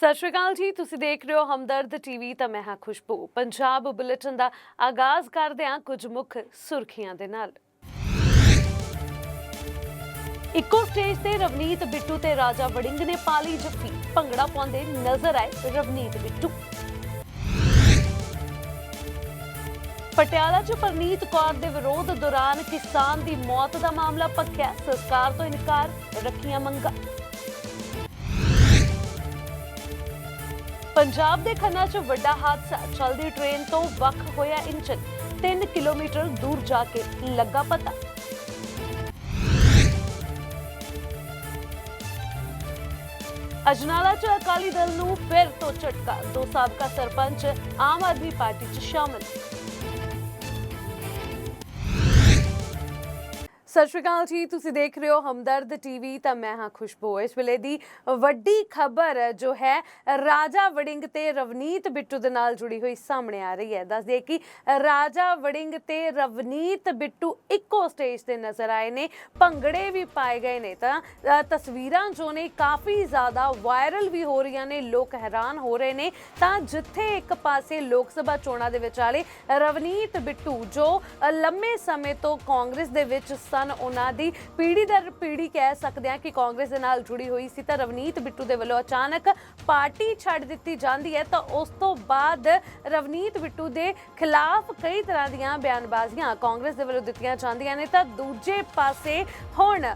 ਸਤਿ ਸ਼੍ਰੀ ਅਕਾਲ ਜੀ, ਤੁਸੀਂ ਦੇਖ ਰਹੇ ਹੋ ਹਮਦਰਦ ਟੀਵੀ, ਤਾਂ ਮੈਂ ਹਾਂ ਖੁਸ਼ਬੂ। ਪੰਜਾਬ ਬੁਲੇਟਿਨ ਦਾ ਆਗਾਜ਼ ਕਰਦੇ ਹਾਂ ਕੁਝ ਮੁੱਖ ਸੁਰਖੀਆਂ ਦੇ ਨਾਲ। ਇੱਕੋ ਸਟੇਜ ਤੇ ਰਵਨੀਤ ਬਿੱਟੂ ਤੇ ਰਾਜਾ ਵੜਿੰਗ ਨੇ ਪਾਲੀ ਜੱਫੀ। ਭੰਗੜਾ ਪਾਉਂਦੇ ਨਜ਼ਰ ਆਏ ਰਵਨੀਤ ਬਿੱਟੂ। ਪਟਿਆਲਾ 'ਚ ਪਰਨੀਤ ਕੌਰ ਦੇ ਵਿਰੋਧ ਦੌਰਾਨ ਕਿਸਾਨ ਦੀ ਮੌਤ ਦਾ ਮਾਮਲਾ ਪੱਕਿਆ। ਸਰਕਾਰ ਤੋਂ ਇਨਕਾਰ, ਰੱਖੀਆਂ ਮੰਗਾਂ। ਪੰਜਾਬ ਦੇ ਖੰਨਾ 'ਚ ਵੱਡਾ ਹਾਦਸਾ। ਚਲਦੀ ਟ੍ਰੇਨ ਤੋਂ ਵੱਖ ਹੋਇਆ ਇੰਜਨ 3 ਕਿਲੋਮੀਟਰ ਦੂਰ ਜਾ ਕੇ ਲੱਗਾ ਪਤਾ। ਅਜਨਾਲਾ 'ਚ ਅਕਾਲੀ ਦਲ ਨੂੰ ਫਿਰ ਤੋਂ ਝਟਕਾ। ਦੋ ਸਾਬਕਾ ਸਰਪੰਚ ਆਮ ਆਦਮੀ ਪਾਰਟੀ 'ਚ ਸ਼ਾਮਲ। ਸਤਿ ਸ਼੍ਰੀ ਅਕਾਲ ਜੀ, ਤੁਸੀਂ ਦੇਖ ਰਹੇ ਹੋ ਹਮਦਰਦ ਟੀਵੀ ਤਾਂ ਮੈਂ ਹਾਂ ਖੁਸ਼ਬੂ। ਇਸ ਵੇਲੇ ਦੀ ਵੱਡੀ ਖਬਰ ਜੋ ਹੈ, ਰਾਜਾ ਵੜਿੰਗ ਤੇ ਰਵਨੀਤ ਬਿੱਟੂ ਦੇ ਨਾਲ ਜੁੜੀ ਹੋਈ ਸਾਹਮਣੇ ਆ ਰਹੀ ਹੈ। ਦੱਸ ਦਈਏ ਕਿ ਰਾਜਾ ਵੜਿੰਗ ਤੇ ਰਵਨੀਤ ਬਿੱਟੂ ਇੱਕੋ ਸਟੇਜ ਤੇ ਨਜ਼ਰ ਆਏ ਨੇ, ਭੰਗੜੇ ਵੀ ਪਾਏ ਗਏ ਨੇ। ਤਾਂ ਤਸਵੀਰਾਂ ਜੋ ਨੇ, ਕਾਫੀ ਜ਼ਿਆਦਾ ਵਾਇਰਲ ਵੀ ਹੋ ਰਹੀਆਂ ਨੇ, ਲੋਕ ਹੈਰਾਨ ਹੋ ਰਹੇ ਨੇ। ਤਾਂ, ਜਿੱਥੇ ਇੱਕ ਪਾਸੇ ਲੋਕ ਸਭਾ ਚੋਣਾਂ ਦੇ ਵਿਚਾਲੇ ਰਵਨੀਤ ਬਿੱਟੂ, ਜੋ ਲੰਮੇ ਸਮੇਂ ਤੋਂ ਕਾਂਗਰਸ ਦੇ ਵਿੱਚ ਸਨ ਉਹਨਾਂ ਦੀ ਪੀੜ੍ਹੀ ਦਰ ਪੀੜ੍ਹੀ ਕਹਿ ਸਕਦੇ ਹਾਂ ਕਿ ਕਾਂਗਰਸ ਦੇ ਨਾਲ ਜੁੜੀ ਹੋਈ ਸੀ ਤਾਂ ਰਵਨੀਤ ਬਿੱਟੂ ਦੇ ਵੱਲੋਂ ਅਚਾਨਕ ਪਾਰਟੀ ਛੱਡ ਦਿੱਤੀ ਜਾਂਦੀ ਹੈ ਤਾਂ ਉਸ ਤੋਂ ਬਾਅਦ ਰਵਨੀਤ ਬਿੱਟੂ ਦੇ ਖਿਲਾਫ ਕਈ ਤਰ੍ਹਾਂ ਦੀਆਂ ਬਿਆਨਬਾਜ਼ੀਆਂ ਕਾਂਗਰਸ ਦੇ ਵੱਲੋਂ ਦਿੱਤੀਆਂ ਜਾਂਦੀਆਂ ਨੇ ਤਾਂ ਦੂਜੇ ਪਾਸੇ ਹੁਣ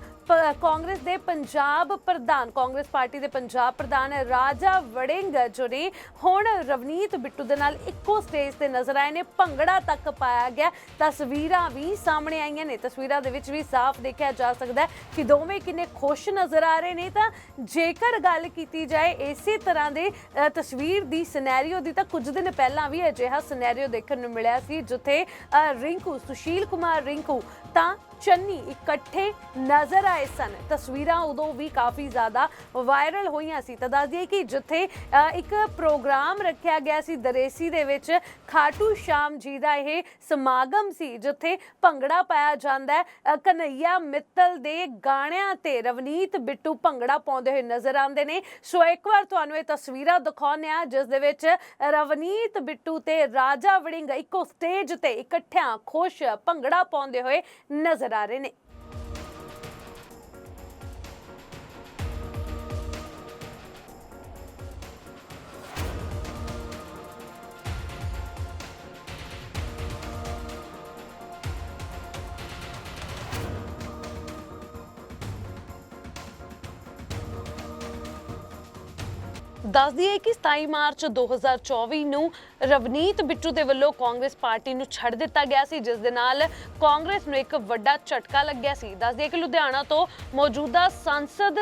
ਕਾਂਗਰਸ ਦੇ ਪੰਜਾਬ ਪ੍ਰਧਾਨ, ਕਾਂਗਰਸ ਪਾਰਟੀ ਦੇ ਪੰਜਾਬ ਪ੍ਰਧਾਨ ਰਾਜਾ ਵੜਿੰਗ, ਜੋ ਨੇ ਹੁਣ ਰਵਨੀਤ ਬਿੱਟੂ ਦੇ ਨਾਲ ਇੱਕੋ ਸਟੇਜ ਤੇ ਨਜ਼ਰ ਆਏ ਨੇ, ਭੰਗੜਾ ਤੱਕ ਪਾਇਆ ਗਿਆ। ਤਸਵੀਰਾਂ ਵੀ ਸਾਹਮਣੇ ਆਈਆਂ ਨੇ। ਤਸਵੀਰਾਂ ਦੇ ਵਿੱਚ ਵੀ ਸਾਫ਼ ਦੇਖਿਆ ਜਾ ਸਕਦਾ ਕਿ ਦੋਵੇਂ ਕਿੰਨੇ ਖੁਸ਼ ਨਜ਼ਰ ਆ ਰਹੇ ਨੇ। ਤਾਂ ਜੇਕਰ ਗੱਲ ਕੀਤੀ ਜਾਏ, ਇਸੇ ਤਰ੍ਹਾਂ ਦੇ ਤਸਵੀਰ ਦੀ ਸਿਨੈਰੀਓ ਦੀ ਤਾਂ ਕੁਝ ਦਿਨ ਪਹਿਲਾਂ ਵੀ ਅਜਿਹਾ ਸਿਨੈਰੀਓ ਦੇਖਣ ਨੂੰ ਮਿਲਿਆ ਸੀ, ਜਿੱਥੇ ਰਿੰਕੂ, ਸੁਸ਼ੀਲ ਕੁਮਾਰ ਰਿੰਕੂ ਤਾਂ ਚੰਨੀ ਇਕੱਠੇ ਨਜ਼ਰ ਆਏ ਸਨ। ਤਸਵੀਰਾਂ ਉਦੋਂ ਵੀ ਕਾਫੀ ਜ਼ਿਆਦਾ ਵਾਇਰਲ ਹੋਈਆਂ ਸੀ। ਤਾਂ ਦੱਸ ਦਈਏ ਕਿ ਜਿੱਥੇ ਇੱਕ ਪ੍ਰੋਗਰਾਮ ਰੱਖਿਆ ਗਿਆ ਸੀ ਦਰੇਸੀ ਦੇ ਵਿੱਚ, ਖਾਟੂ ਸ਼ਾਮ ਜੀ ਦਾ ਇਹ ਸਮਾਗਮ ਸੀ, ਜਿੱਥੇ ਭੰਗੜਾ ਪਾਇਆ ਜਾਂਦਾ ਹੈ। ਕਨਈਆ ਮਿੱਤਲ ਦੇ ਗਾਣਿਆਂ ਤੇ ਰਵਨੀਤ ਬਿੱਟੂ ਭੰਗੜਾ ਪਾਉਂਦੇ ਹੋਏ ਨਜ਼ਰ ਆਉਂਦੇ ਨੇ। ਸੋ ਇੱਕ ਵਾਰ ਤੁਹਾਨੂੰ ਇਹ ਤਸਵੀਰਾਂ ਦਿਖਾਉਂਦੇ ਆ ਜਿਸ ਦੇ ਵਿੱਚ ਰਵਨੀਤ ਬਿੱਟੂ ਤੇ ਰਾਜਾ ਵੜਿੰਗ ਇੱਕੋ ਸਟੇਜ ਤੇ ਇਕੱਠਿਆਂ ਖੁਸ਼ ਭੰਗੜਾ ਪਾਉਂਦੇ ਹੋਏ ਨਜ਼ਰ ਆ ਰਹੇ ਨੇ। ਦੱਸ ਦਈਏ ਕਿ 27 ਮਾਰਚ 2024 ਨੂੰ ਰਵਨੀਤ ਬਿੱਟੂ ਦੇ ਵੱਲੋਂ ਕਾਂਗਰਸ ਪਾਰਟੀ ਨੂੰ ਛੱਡ ਦਿੱਤਾ ਗਿਆ ਸੀ, ਜਿਸ ਦੇ ਨਾਲ ਕਾਂਗਰਸ ਨੂੰ ਇੱਕ ਵੱਡਾ ਝਟਕਾ ਲੱਗਿਆ ਸੀ। ਦੱਸ ਦਈਏ ਕਿ ਲੁਧਿਆਣਾ ਤੋਂ ਮੌਜੂਦਾ ਸੰਸਦ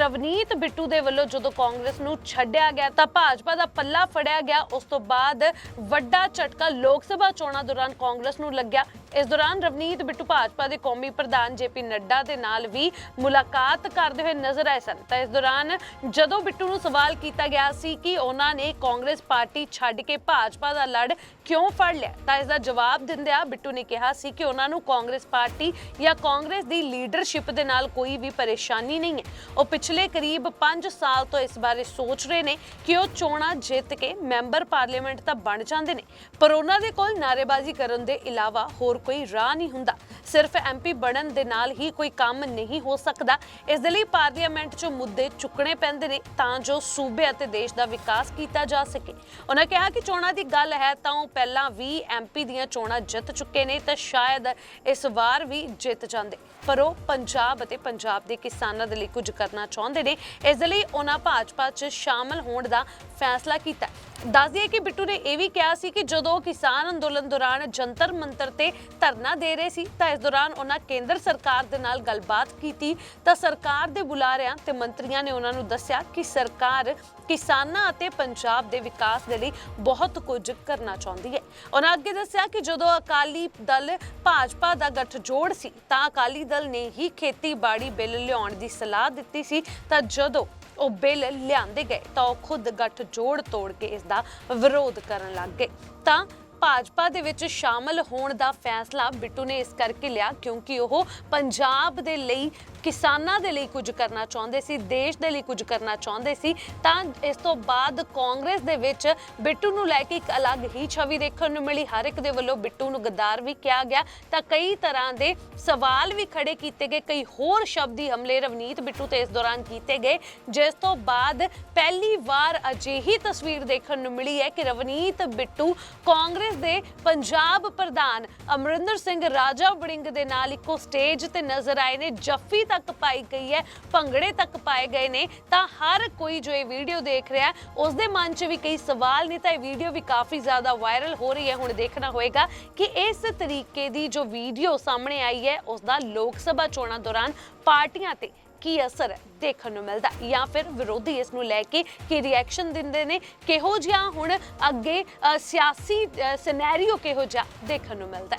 ਰਵਨੀਤ ਬਿੱਟੂ ਦੇ ਵੱਲੋਂ ਜਦੋਂ ਕਾਂਗਰਸ ਨੂੰ ਛੱਡਿਆ ਗਿਆ ਤਾਂ ਭਾਜਪਾ ਦਾ ਪੱਲਾ ਫੜਿਆ ਗਿਆ। ਉਸ ਤੋਂ ਬਾਅਦ ਵੱਡਾ ਝਟਕਾ ਲੋਕ ਸਭਾ ਚੋਣਾਂ ਦੌਰਾਨ ਕਾਂਗਰਸ ਨੂੰ ਲੱਗਿਆ। ਇਸ ਦੌਰਾਨ ਰਵਨੀਤ ਬਿੱਟੂ ਭਾਜਪਾ ਦੇ ਕੌਮੀ ਪ੍ਰਧਾਨ ਜੇਪੀ ਨੱਡਾ ਦੇ ਨਾਲ ਵੀ ਮੁਲਾਕਾਤ ਕਰਦੇ ਹੋਏ ਨਜ਼ਰ ਆਏ ਸਨ। ਤਾਂ ਇਸ ਦੌਰਾਨ ਜਦੋਂ ਬਿੱਟੂ ਨੂੰ ਸਵਾਲ ਕੀਤਾ ਗਿਆ ਸੀ ਕਿ ਉਹਨਾਂ ਨੇ ਕਾਂਗਰਸ ਪਾਰਟੀ ਛੱਡ ਕੇ ਭਾਜਪਾ ਦਾ ਲੜ ਕਿਉਂ ਫੜ ਲਿਆ? ਤਾਂ ਇਸ ਦਾ ਜਵਾਬ ਦਿੰਦਿਆਂ ਬਿੱਟੂ ਨੇ ਕਿਹਾ ਸੀ ਕਿ ਉਹਨਾਂ ਨੂੰ ਕਾਂਗਰਸ ਪਾਰਟੀ ਜਾਂ ਕਾਂਗਰਸ ਦੀ ਲੀਡਰਸ਼ਿਪ ਦੇ ਨਾਲ ਕੋਈ ਵੀ ਪਰੇਸ਼ਾਨੀ ਨਹੀਂ ਹੈ। ਉਹ ਪਿਛਲੇ ਕਰੀਬ 5 ਸਾਲ ਤੋਂ ਇਸ ਬਾਰੇ ਸੋਚ ਰਹੇ ਨੇ ਕਿ ਉਹ ਚੋਣਾਂ ਜਿੱਤ ਕੇ ਮੈਂਬਰ ਪਾਰਲੀਮੈਂਟ ਤਾਂ ਬਣ ਜਾਂਦੇ ਨੇ, ਪਰ ਉਹਨਾਂ ਦੇ ਕੋਲ ਨਾਅਰੇਬਾਜ਼ੀ ਕਰਨ ਦੇ ਇਲਾਵਾ ਹੋਰ ਕੋਈ ਰਾਹ ਨਹੀਂ ਹੁੰਦਾ। ਸਿਰਫ ਐਮਪੀ ਬਣਨ ਦੇ ਨਾਲ ਹੀ ਕੋਈ ਕੰਮ ਨਹੀਂ ਹੋ ਸਕਦਾ। ਇਸ ਦੇ ਲਈ ਪਾਰਲੀਮੈਂਟ 'ਚੋਂ ਮੁੱਦੇ ਚੁੱਕਣੇ ਪੈਂਦੇ ਨੇ, ਤਾਂ ਜੋ ਸੂਬੇ ਅਤੇ ਦੇਸ਼ ਦਾ ਵਿਕਾਸ ਕੀਤਾ ਜਾ ਸਕੇ। ਉਹਨਾਂ ਕਿਹਾ ਕਿ ਚੋਣਾਂ ਦੀ ਗੱਲ ਹੈ ਤਾਂ ਉਹ ਪਹਿਲਾਂ ਵੀ ਐਮਪੀ ਦੀਆਂ ਚੋਣਾਂ ਜਿੱਤ ਚੁੱਕੇ ਨੇ ਤਾਂ ਸ਼ਾਇਦ ਇਸ ਵਾਰ ਵੀ ਜਿੱਤ ਜਾਂਦੇ। ਪਰ ਉਹ ਪੰਜਾਬ ਅਤੇ ਪੰਜਾਬ ਦੇ ਕਿਸਾਨਾਂ ਦੇ ਲਈ ਕੁਝ ਕਰਨਾ ਚਾਹੁੰਦੇ ਨੇ। ਇਸ ਲਈ ਉਹਨਾਂ ਭਾਜਪਾ 'ਚ ਸ਼ਾਮਲ ਹੋਣ ਦਾ ਫੈਸਲਾ ਕੀਤਾ ਦੱਸ ਦਈਏ ਕਿ ਬਿੱਟੂ ਨੇ ਇਹ ਵੀ ਕਿਹਾ ਸੀ ਕਿ ਜਦੋਂ ਕਿਸਾਨ ਅੰਦੋਲਨ ਦੌਰਾਨ ਜੰਤਰ ਮੰਤਰ ਤੇ ਧਰਨਾ ਦੇ ਰਹੇ ਸੀ, ਤਾਂ ਇਸ ਦੌਰਾਨ ਉਹਨਾਂ ਕੇਂਦਰ ਸਰਕਾਰ ਦੇ ਨਾਲ ਗੱਲਬਾਤ ਕੀਤੀ, ਤਾਂ ਸਰਕਾਰ ਦੇ ਬੁਲਾਰਿਆਂ ਤੇ ਮੰਤਰੀਆਂ ਨੇ ਉਹਨਾਂ ਨੂੰ ਦੱਸਿਆ ਕਿ ਸਰਕਾਰ ਕਿਸਾਨਾਂ ਅਤੇ ਪੰਜਾਬ ਦੇ ਵਿਕਾਸ ਦੇ ਲਈ ਬਹੁਤ ਕੁਝ ਕਰਨਾ ਚਾਹੁੰਦੀ ਹੈ। ਉਹਨਾਂ ਅੱਗੇ ਦੱਸਿਆ ਕਿ ਜਦੋਂ ਅਕਾਲੀ ਦਲ ਭਾਜਪਾ ਦਾ ਗੱਠਜੋੜ ਸੀ, ਤਾਂ ਅਕਾਲੀ ਦਲ ਨੇ ਹੀ ਖੇਤੀਬਾੜੀ ਬਿੱਲ ਲਿਆਉਣ ਦੀ ਸਲਾਹ ਦਿੱਤੀ ਸੀ, ਤਾਂ ਜਦੋਂ ਉਹ ਬਿੱਲ ਲਿਆਂਦੇ ਗਏ ਤਾਂ ਉਹ ਖੁਦ ਗੱਠ ਜੋੜ ਤੋੜ ਕੇ ਇਸ ਦਾ ਵਿਰੋਧ ਕਰਨ ਲੱਗ ਗਏ। ਤਾਂ ਭਾਜਪਾ ਦੇ ਵਿੱਚ ਸ਼ਾਮਲ ਹੋਣ ਦਾ ਫੈਸਲਾ ਬਿੱਟੂ ਨੇ ਇਸ ਕਰਕੇ ਲਿਆ ਕਿਉਂਕਿ ਉਹ ਪੰਜਾਬ ਦੇ ਲਈ ਕਿਸਾਨਾਂ ਦੇ ਲਈ ਕੁਝ ਕਰਨਾ ਚਾਹੁੰਦੇ ਸੀ, ਦੇਸ਼ ਦੇ ਲਈ ਕੁਝ ਕਰਨਾ ਚਾਹੁੰਦੇ ਸੀ, ਤਾਂ ਇਸ ਤੋਂ ਬਾਅਦ ਕਾਂਗਰਸ ਦੇ ਵਿੱਚ ਬਿੱਟੂ ਨੂੰ ਲੈ ਕੇ ਇੱਕ ਅਲੱਗ ਹੀ ਛਵੀ ਦੇਖਣ ਨੂੰ ਮਿਲੀ। ਹਰ ਇੱਕ ਦੇ ਵੱਲੋਂ ਬਿੱਟੂ ਨੂੰ ਗੱਦਾਰ ਵੀ ਕਿਹਾ ਗਿਆ। ਤਾਂ ਕਈ ਤਰ੍ਹਾਂ ਦੇ ਸਵਾਲ ਵੀ ਖੜੇ ਕੀਤੇ ਗਏ। ਕਈ ਹੋਰ ਸ਼ਬਦੀ ਹਮਲੇ ਰਵਨੀਤ ਬਿੱਟੂ ਤੇ ਇਸ ਦੌਰਾਨ ਕੀਤੇ ਗਏ। ਜਿਸ ਤੋਂ ਬਾਅਦ ਪਹਿਲੀ ਵਾਰ ਅਜਿਹੀ ਤਸਵੀਰ ਦੇਖਣ ਨੂੰ ਮਿਲੀ ਹੈ ਕਿ ਰਵਨੀਤ ਬਿੱਟੂ ਕਾਂਗਰਸ ਦੇ ਪੰਜਾਬ ਪ੍ਰਧਾਨ ਅਮਰਿੰਦਰ ਸਿੰਘ ਰਾਜਾ ਵੜਿੰਗ ਦੇ ਨਾਲ ਇੱਕੋ ਸਟੇਜ ਤੇ ਨਜ਼ਰ ਆਏ ਨੇ। ਜੱਫੀ ਤੱਕ ਪਾਈ ਗਈ ਹੈ, ਭੰਗੜੇ ਤੱਕ ਪਾਏ ਗਏ ਨੇ, ਤਾਂ ਹਰ ਕੋਈ ਜੋ ਇਹ ਵੀਡੀਓ ਦੇਖ ਰਿਹਾ ਉਸ ਦੇ ਮਨ 'ਚ ਵੀ ਕਈ ਸਵਾਲ ਨੇ, ਤਾਂ ਇਹ ਵੀਡੀਓ ਵੀ ਕਾਫੀ ਜ਼ਿਆਦਾ ਵਾਇਰਲ ਹੋ ਰਹੀ ਹੈ। ਹੁਣ ਦੇਖਣਾ ਹੋਏਗਾ ਕਿ ਇਸ ਤਰੀਕੇ ਦੀ ਜੋ ਵੀਡੀਓ ਸਾਹਮਣੇ ਆਈ ਹੈ ਉਸ ਦਾ ਲੋਕ ਸਭਾ ਚੋਣਾਂ ਦੌਰਾਨ ਪਾਰਟੀਆਂ ਤੇ ਕੀ ਅਸਰ ਦੇਖਣ ਨੂੰ ਮਿਲਦਾ ਜਾਂ ਫਿਰ ਵਿਰੋਧੀ ਇਸ ਨੂੰ ਲੈ ਕੇ ਕੀ ਰਿਐਕਸ਼ਨ ਦਿੰਦੇ ਨੇ, ਕਿਹੋ ਜਿਹਾ ਹੁਣ ਅੱਗੇ ਸਿਆਸੀ ਸਿਨੈਰੀਓ ਕਿਹੋ ਜਿਹਾ ਦੇਖਣ ਨੂੰ ਮਿਲਦਾ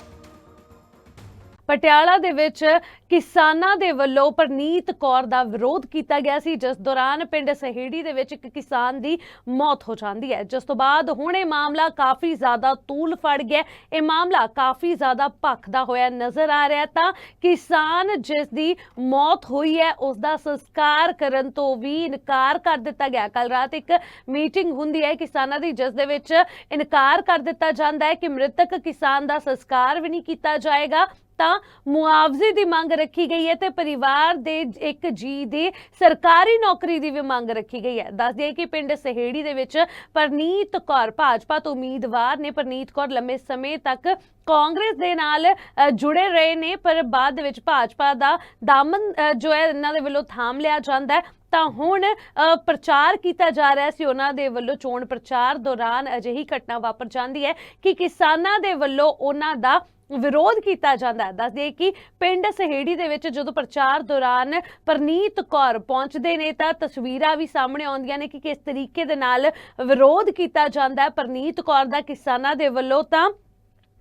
ਪਟਿਆਲਾ ਦੇ ਵਿੱਚ ਕਿਸਾਨਾਂ ਦੇ ਵੱਲੋਂ ਪ੍ਰਨੀਤ ਕੌਰ ਦਾ ਵਿਰੋਧ ਕੀਤਾ ਗਿਆ ਸੀ, ਜਿਸ ਦੌਰਾਨ ਪਿੰਡ ਸਹੇੜੀ ਦੇ ਵਿੱਚ ਇੱਕ ਕਿਸਾਨ ਦੀ ਮੌਤ ਹੋ ਜਾਂਦੀ ਹੈ। ਜਿਸ ਤੋਂ ਬਾਅਦ ਹੁਣ ਇਹ ਮਾਮਲਾ ਕਾਫੀ ਜ਼ਿਆਦਾ ਤੂਲ ਫੜ ਗਿਆ ਇਹ ਮਾਮਲਾ ਕਾਫੀ ਜ਼ਿਆਦਾ ਭਖਦਾ ਹੋਇਆ ਨਜ਼ਰ ਆ ਰਿਹਾ ਤਾਂ ਕਿਸਾਨ ਜਿਸ ਦੀ ਮੌਤ ਹੋਈ ਹੈ, ਉਸ ਦਾ ਸੰਸਕਾਰ ਕਰਨ ਤੋਂ ਵੀ ਇਨਕਾਰ ਕਰ ਦਿੱਤਾ ਗਿਆ। ਕੱਲ ਰਾਤ ਇੱਕ ਮੀਟਿੰਗ ਹੁੰਦੀ ਹੈ, ਕਿਸਾਨਾਂ ਦੀ, ਜਿਸ ਦੇ ਵਿੱਚ ਇਨਕਾਰ ਕਰ ਦਿੱਤਾ ਜਾਂਦਾ ਹੈ ਕਿ ਮ੍ਰਿਤਕ ਕਿਸਾਨ ਦਾ ਸੰਸਕਾਰ ਵੀ ਨਹੀਂ ਕੀਤਾ ਜਾਏਗਾ। ਤਾਂ ਮੁਆਵਜ਼ੇ ਦੀ ਮੰਗ ਰੱਖੀ ਗਈ ਹੈ ਤੇ ਪਰਿਵਾਰ ਦੇ ਇੱਕ ਜੀ ਦੀ ਸਰਕਾਰੀ ਨੌਕਰੀ ਦੀ ਵੀ ਮੰਗ ਰੱਖੀ ਗਈ ਹੈ। ਦੱਸ ਦਈਏ ਕਿ ਪਿੰਡ ਸਹੇੜੀ ਦੇ ਵਿੱਚ ਪਰਨੀਤ ਕੌਰ, ਭਾਜਪਾ ਤੋਂ ਉਮੀਦਵਾਰ ਨੇ ਪਰਨੀਤ ਕੌਰ ਲੰਮੇ ਸਮੇਂ ਤੱਕ ਕਾਂਗਰਸ ਦੇ ਨਾਲ ਜੁੜੇ ਰਹੇ ਨੇ, ਪਰ ਬਾਅਦ ਦੇ ਵਿੱਚ ਭਾਜਪਾ ਦਾ ਦਾਮਨ ਜੋ ਹੈ, ਇਹਨਾਂ ਦੇ ਵੱਲੋਂ ਥਾਮ ਲਿਆ ਜਾਂਦਾ ਹੈ। ਤਾਂ ਹੁਣ ਪ੍ਰਚਾਰ ਕੀਤਾ ਜਾ ਰਿਹਾ ਸੀ। ਉਹਨਾਂ ਦੇ ਵੱਲੋਂ ਚੋਣ ਪ੍ਰਚਾਰ ਦੌਰਾਨ ਅਜਿਹੀ ਘਟਨਾ ਵਾਪਰ ਜਾਂਦੀ ਹੈ ਕਿ ਕਿਸਾਨਾਂ ਦੇ ਵੱਲੋਂ ਉਹਨਾਂ ਦਾ ਵਿਰੋਧ ਕੀਤਾ ਜਾਂਦਾ ਹੈ। ਦੱਸਦੇ ਕਿ ਪਿੰਡ ਸਹੇੜੀ ਦੇ ਵਿੱਚ ਜਦੋਂ ਪ੍ਰਚਾਰ ਦੌਰਾਨ ਪ੍ਰਨੀਤ ਕੌਰ ਪਹੁੰਚਦੇ ਨੇ ਤਾਂ ਤਸਵੀਰਾਂ ਵੀ ਸਾਹਮਣੇ ਆਉਂਦੀਆਂ ਨੇ ਕਿ ਕਿਸ ਤਰੀਕੇ ਦੇ ਨਾਲ ਵਿਰੋਧ ਕੀਤਾ ਜਾਂਦਾ ਹੈ। ਪ੍ਰਨੀਤ ਕੌਰ ਦਾ ਕਿਸਾਨਾਂ ਦੇ ਵੱਲੋਂ ਤਾਂ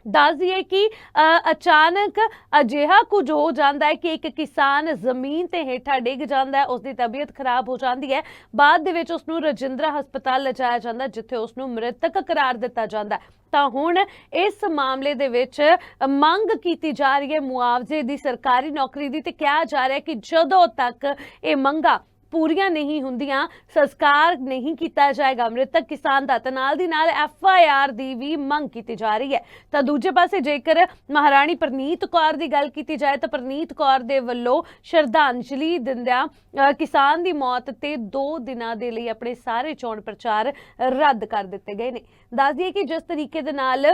ਦੱਸ ਦਈਏ ਕਿ ਅ, ਅਚਾਨਕ ਅਜਿਹਾ ਕੁਝ ਹੋ ਜਾਂਦਾ ਹੈ ਕਿ ਇੱਕ ਕਿਸਾਨ ਜ਼ਮੀਨ ਤੇ ਹੇਠਾਂ ਡਿੱਗ ਜਾਂਦਾ ਹੈ। ਉਸ ਦੀ ਤਬੀਅਤ ਖਰਾਬ ਹੋ ਜਾਂਦੀ ਹੈ। ਬਾਅਦ ਦੇ ਵਿੱਚ ਉਸ ਨੂੰ ਰਜਿੰਦਰਾ ਹਸਪਤਾਲ ਲਿਜਾਇਆ ਜਾਂਦਾ ਜਿੱਥੇ ਉਸ ਨੂੰ ਮ੍ਰਿਤਕ ਕਰਾਰ ਦਿੱਤਾ ਜਾਂਦਾ ਹੈ। ਤਾਂ ਹੁਣ ਇਸ ਮਾਮਲੇ ਦੇ ਵਿੱਚ ਮੰਗ ਕੀਤੀ ਜਾ ਰਹੀ ਹੈ ਮੁਆਵਜ਼ੇ ਦੀ, ਸਰਕਾਰੀ ਨੌਕਰੀ ਦੀ ਤੇ ਕਿਹਾ ਜਾ ਰਿਹਾ ਕਿ ਜਦੋਂ ਤੱਕ ਇਹ ਮੰਗਾਂ ਪੂਰੀਆਂ ਨਹੀਂ ਹੁੰਦੀਆਂ ਸੰਸਕਾਰ ਨਹੀਂ ਕੀਤਾ ਜਾਏਗਾ। ਮ੍ਰਿਤਕ ਕਿਸਾਨ ਦਾ ਤੇ ਦੀ ਨਾਲ ਐਫ ਆਈ ਆਰ ਦੀ ਵੀ ਮੰਗ ਕੀਤੀ ਜਾ ਰਹੀ ਹੈ। ਤਾਂ ਦੂਜੇ ਪਾਸੇ ਜੇਕਰ ਮਹਾਰਾਣੀ ਪ੍ਰਨੀਤ ਕੌਰ ਦੀ ਗੱਲ ਕੀਤੀ ਜਾਏ ਤਾਂ ਪ੍ਰਨੀਤ ਕੌਰ ਦੇ ਵੱਲੋਂ ਸ਼ਰਧਾਂਜਲੀ ਦਿੰਦਿਆਂ ਅ, ਕਿਸਾਨ ਦੀ ਮੌਤ ਤੇ 2 ਦਿਨਾਂ ਦੇ ਲਈ ਆਪਣੇ ਸਾਰੇ ਚੋਣ ਪ੍ਰਚਾਰ ਰੱਦ ਕਰ ਦਿੱਤੇ ਗਏ ਨੇ। ਦੱਸ ਦਈਏ ਕਿ ਜਿਸ ਤਰੀਕੇ ਦੇ ਨਾਲ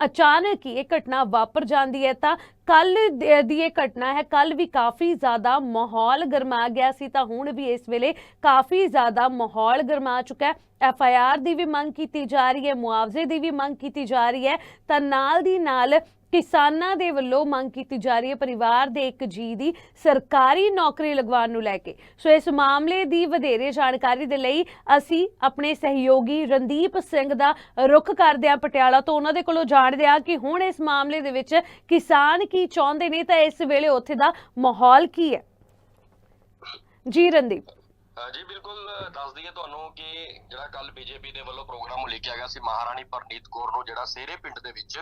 ਅਚਾਨਕ ਹੀ ਇਹ ਘਟਨਾ ਵਾਪਰ ਜਾਂਦੀ ਹੈ ਤਾਂ ਕੱਲ ਦੀ ਇਹ ਘਟਨਾ ਹੈ ਕੱਲ ਵੀ ਕਾਫੀ ਜ਼ਿਆਦਾ ਮਾਹੌਲ ਗਰਮਾ ਗਿਆ ਸੀ ਤਾਂ ਹੁਣ ਵੀ ਇਸ ਵੇਲੇ ਕਾਫੀ ਜ਼ਿਆਦਾ ਮਾਹੌਲ ਗਰਮਾ ਚੁੱਕਾ ਹੈ। ਐਫ ਆਈ ਆਰ ਦੀ ਵੀ ਮੰਗ ਕੀਤੀ ਜਾ ਰਹੀ ਹੈ, ਮੁਆਵਜ਼ੇ ਦੀ ਵੀ ਮੰਗ ਕੀਤੀ ਜਾ ਰਹੀ ਹੈ ਤਾਂ ਨਾਲ ਦੀ ਨਾਲ ਕਿਸਾਨਾਂ ਦੇ ਵੱਲੋਂ ਮੰਗ ਕੀਤੀ ਜਾ ਰਹੀ ਹੈ ਪਰਿਵਾਰ ਦੇ ਇੱਕ ਜੀ ਦੀ ਸਰਕਾਰੀ ਨੌਕਰੀ ਲਗਵਾਉਣ ਨੂੰ ਲੈ ਕੇ। ਸੋ ਇਸ ਮਾਮਲੇ ਦੀ ਵਧੇਰੇ ਜਾਣਕਾਰੀ ਦੇ ਲਈ ਅਸੀਂ ਆਪਣੇ ਸਹਿਯੋਗੀ ਰਣਦੀਪ ਸਿੰਘ ਦਾ ਰੁਖ ਕਰਦੇ ਹਾਂ ਪਟਿਆਲਾ ਤੋਂ। ਉਹਨਾਂ ਦੇ ਕੋਲੋਂ ਜਾਣਦੇ ਹਾਂ ਕਿ ਹੁਣ ਇਸ ਮਾਮਲੇ ਦੇ ਵਿੱਚ ਕਿਸਾਨ ਕੀ ਚਾਹੁੰਦੇ ਨੇ ਤਾਂ ਇਸ ਵੇਲੇ ਉੱਥੇ ਦਾ ਮਾਹੌਲ ਕੀ ਹੈ। ਜੀ ਰਣਦੀਪ। ਜੀ ਬਿਲਕੁਲ ਦੱਸ ਦਈਏ ਤੁਹਾਨੂੰ ਕਿ ਜਿਹੜਾ ਕੱਲ ਬੀਜੇਪੀ ਦੇ ਵੱਲੋਂ ਪ੍ਰੋਗਰਾਮ ਉਲੀਕਿਆ ਗਿਆ ਸੀ ਮਹਾਰਾਣੀ ਪਰਨੀਤ ਕੌਰ ਨੂੰ, ਜਿਹੜਾ ਸੇਰੇ ਪਿੰਡ ਦੇ ਵਿੱਚ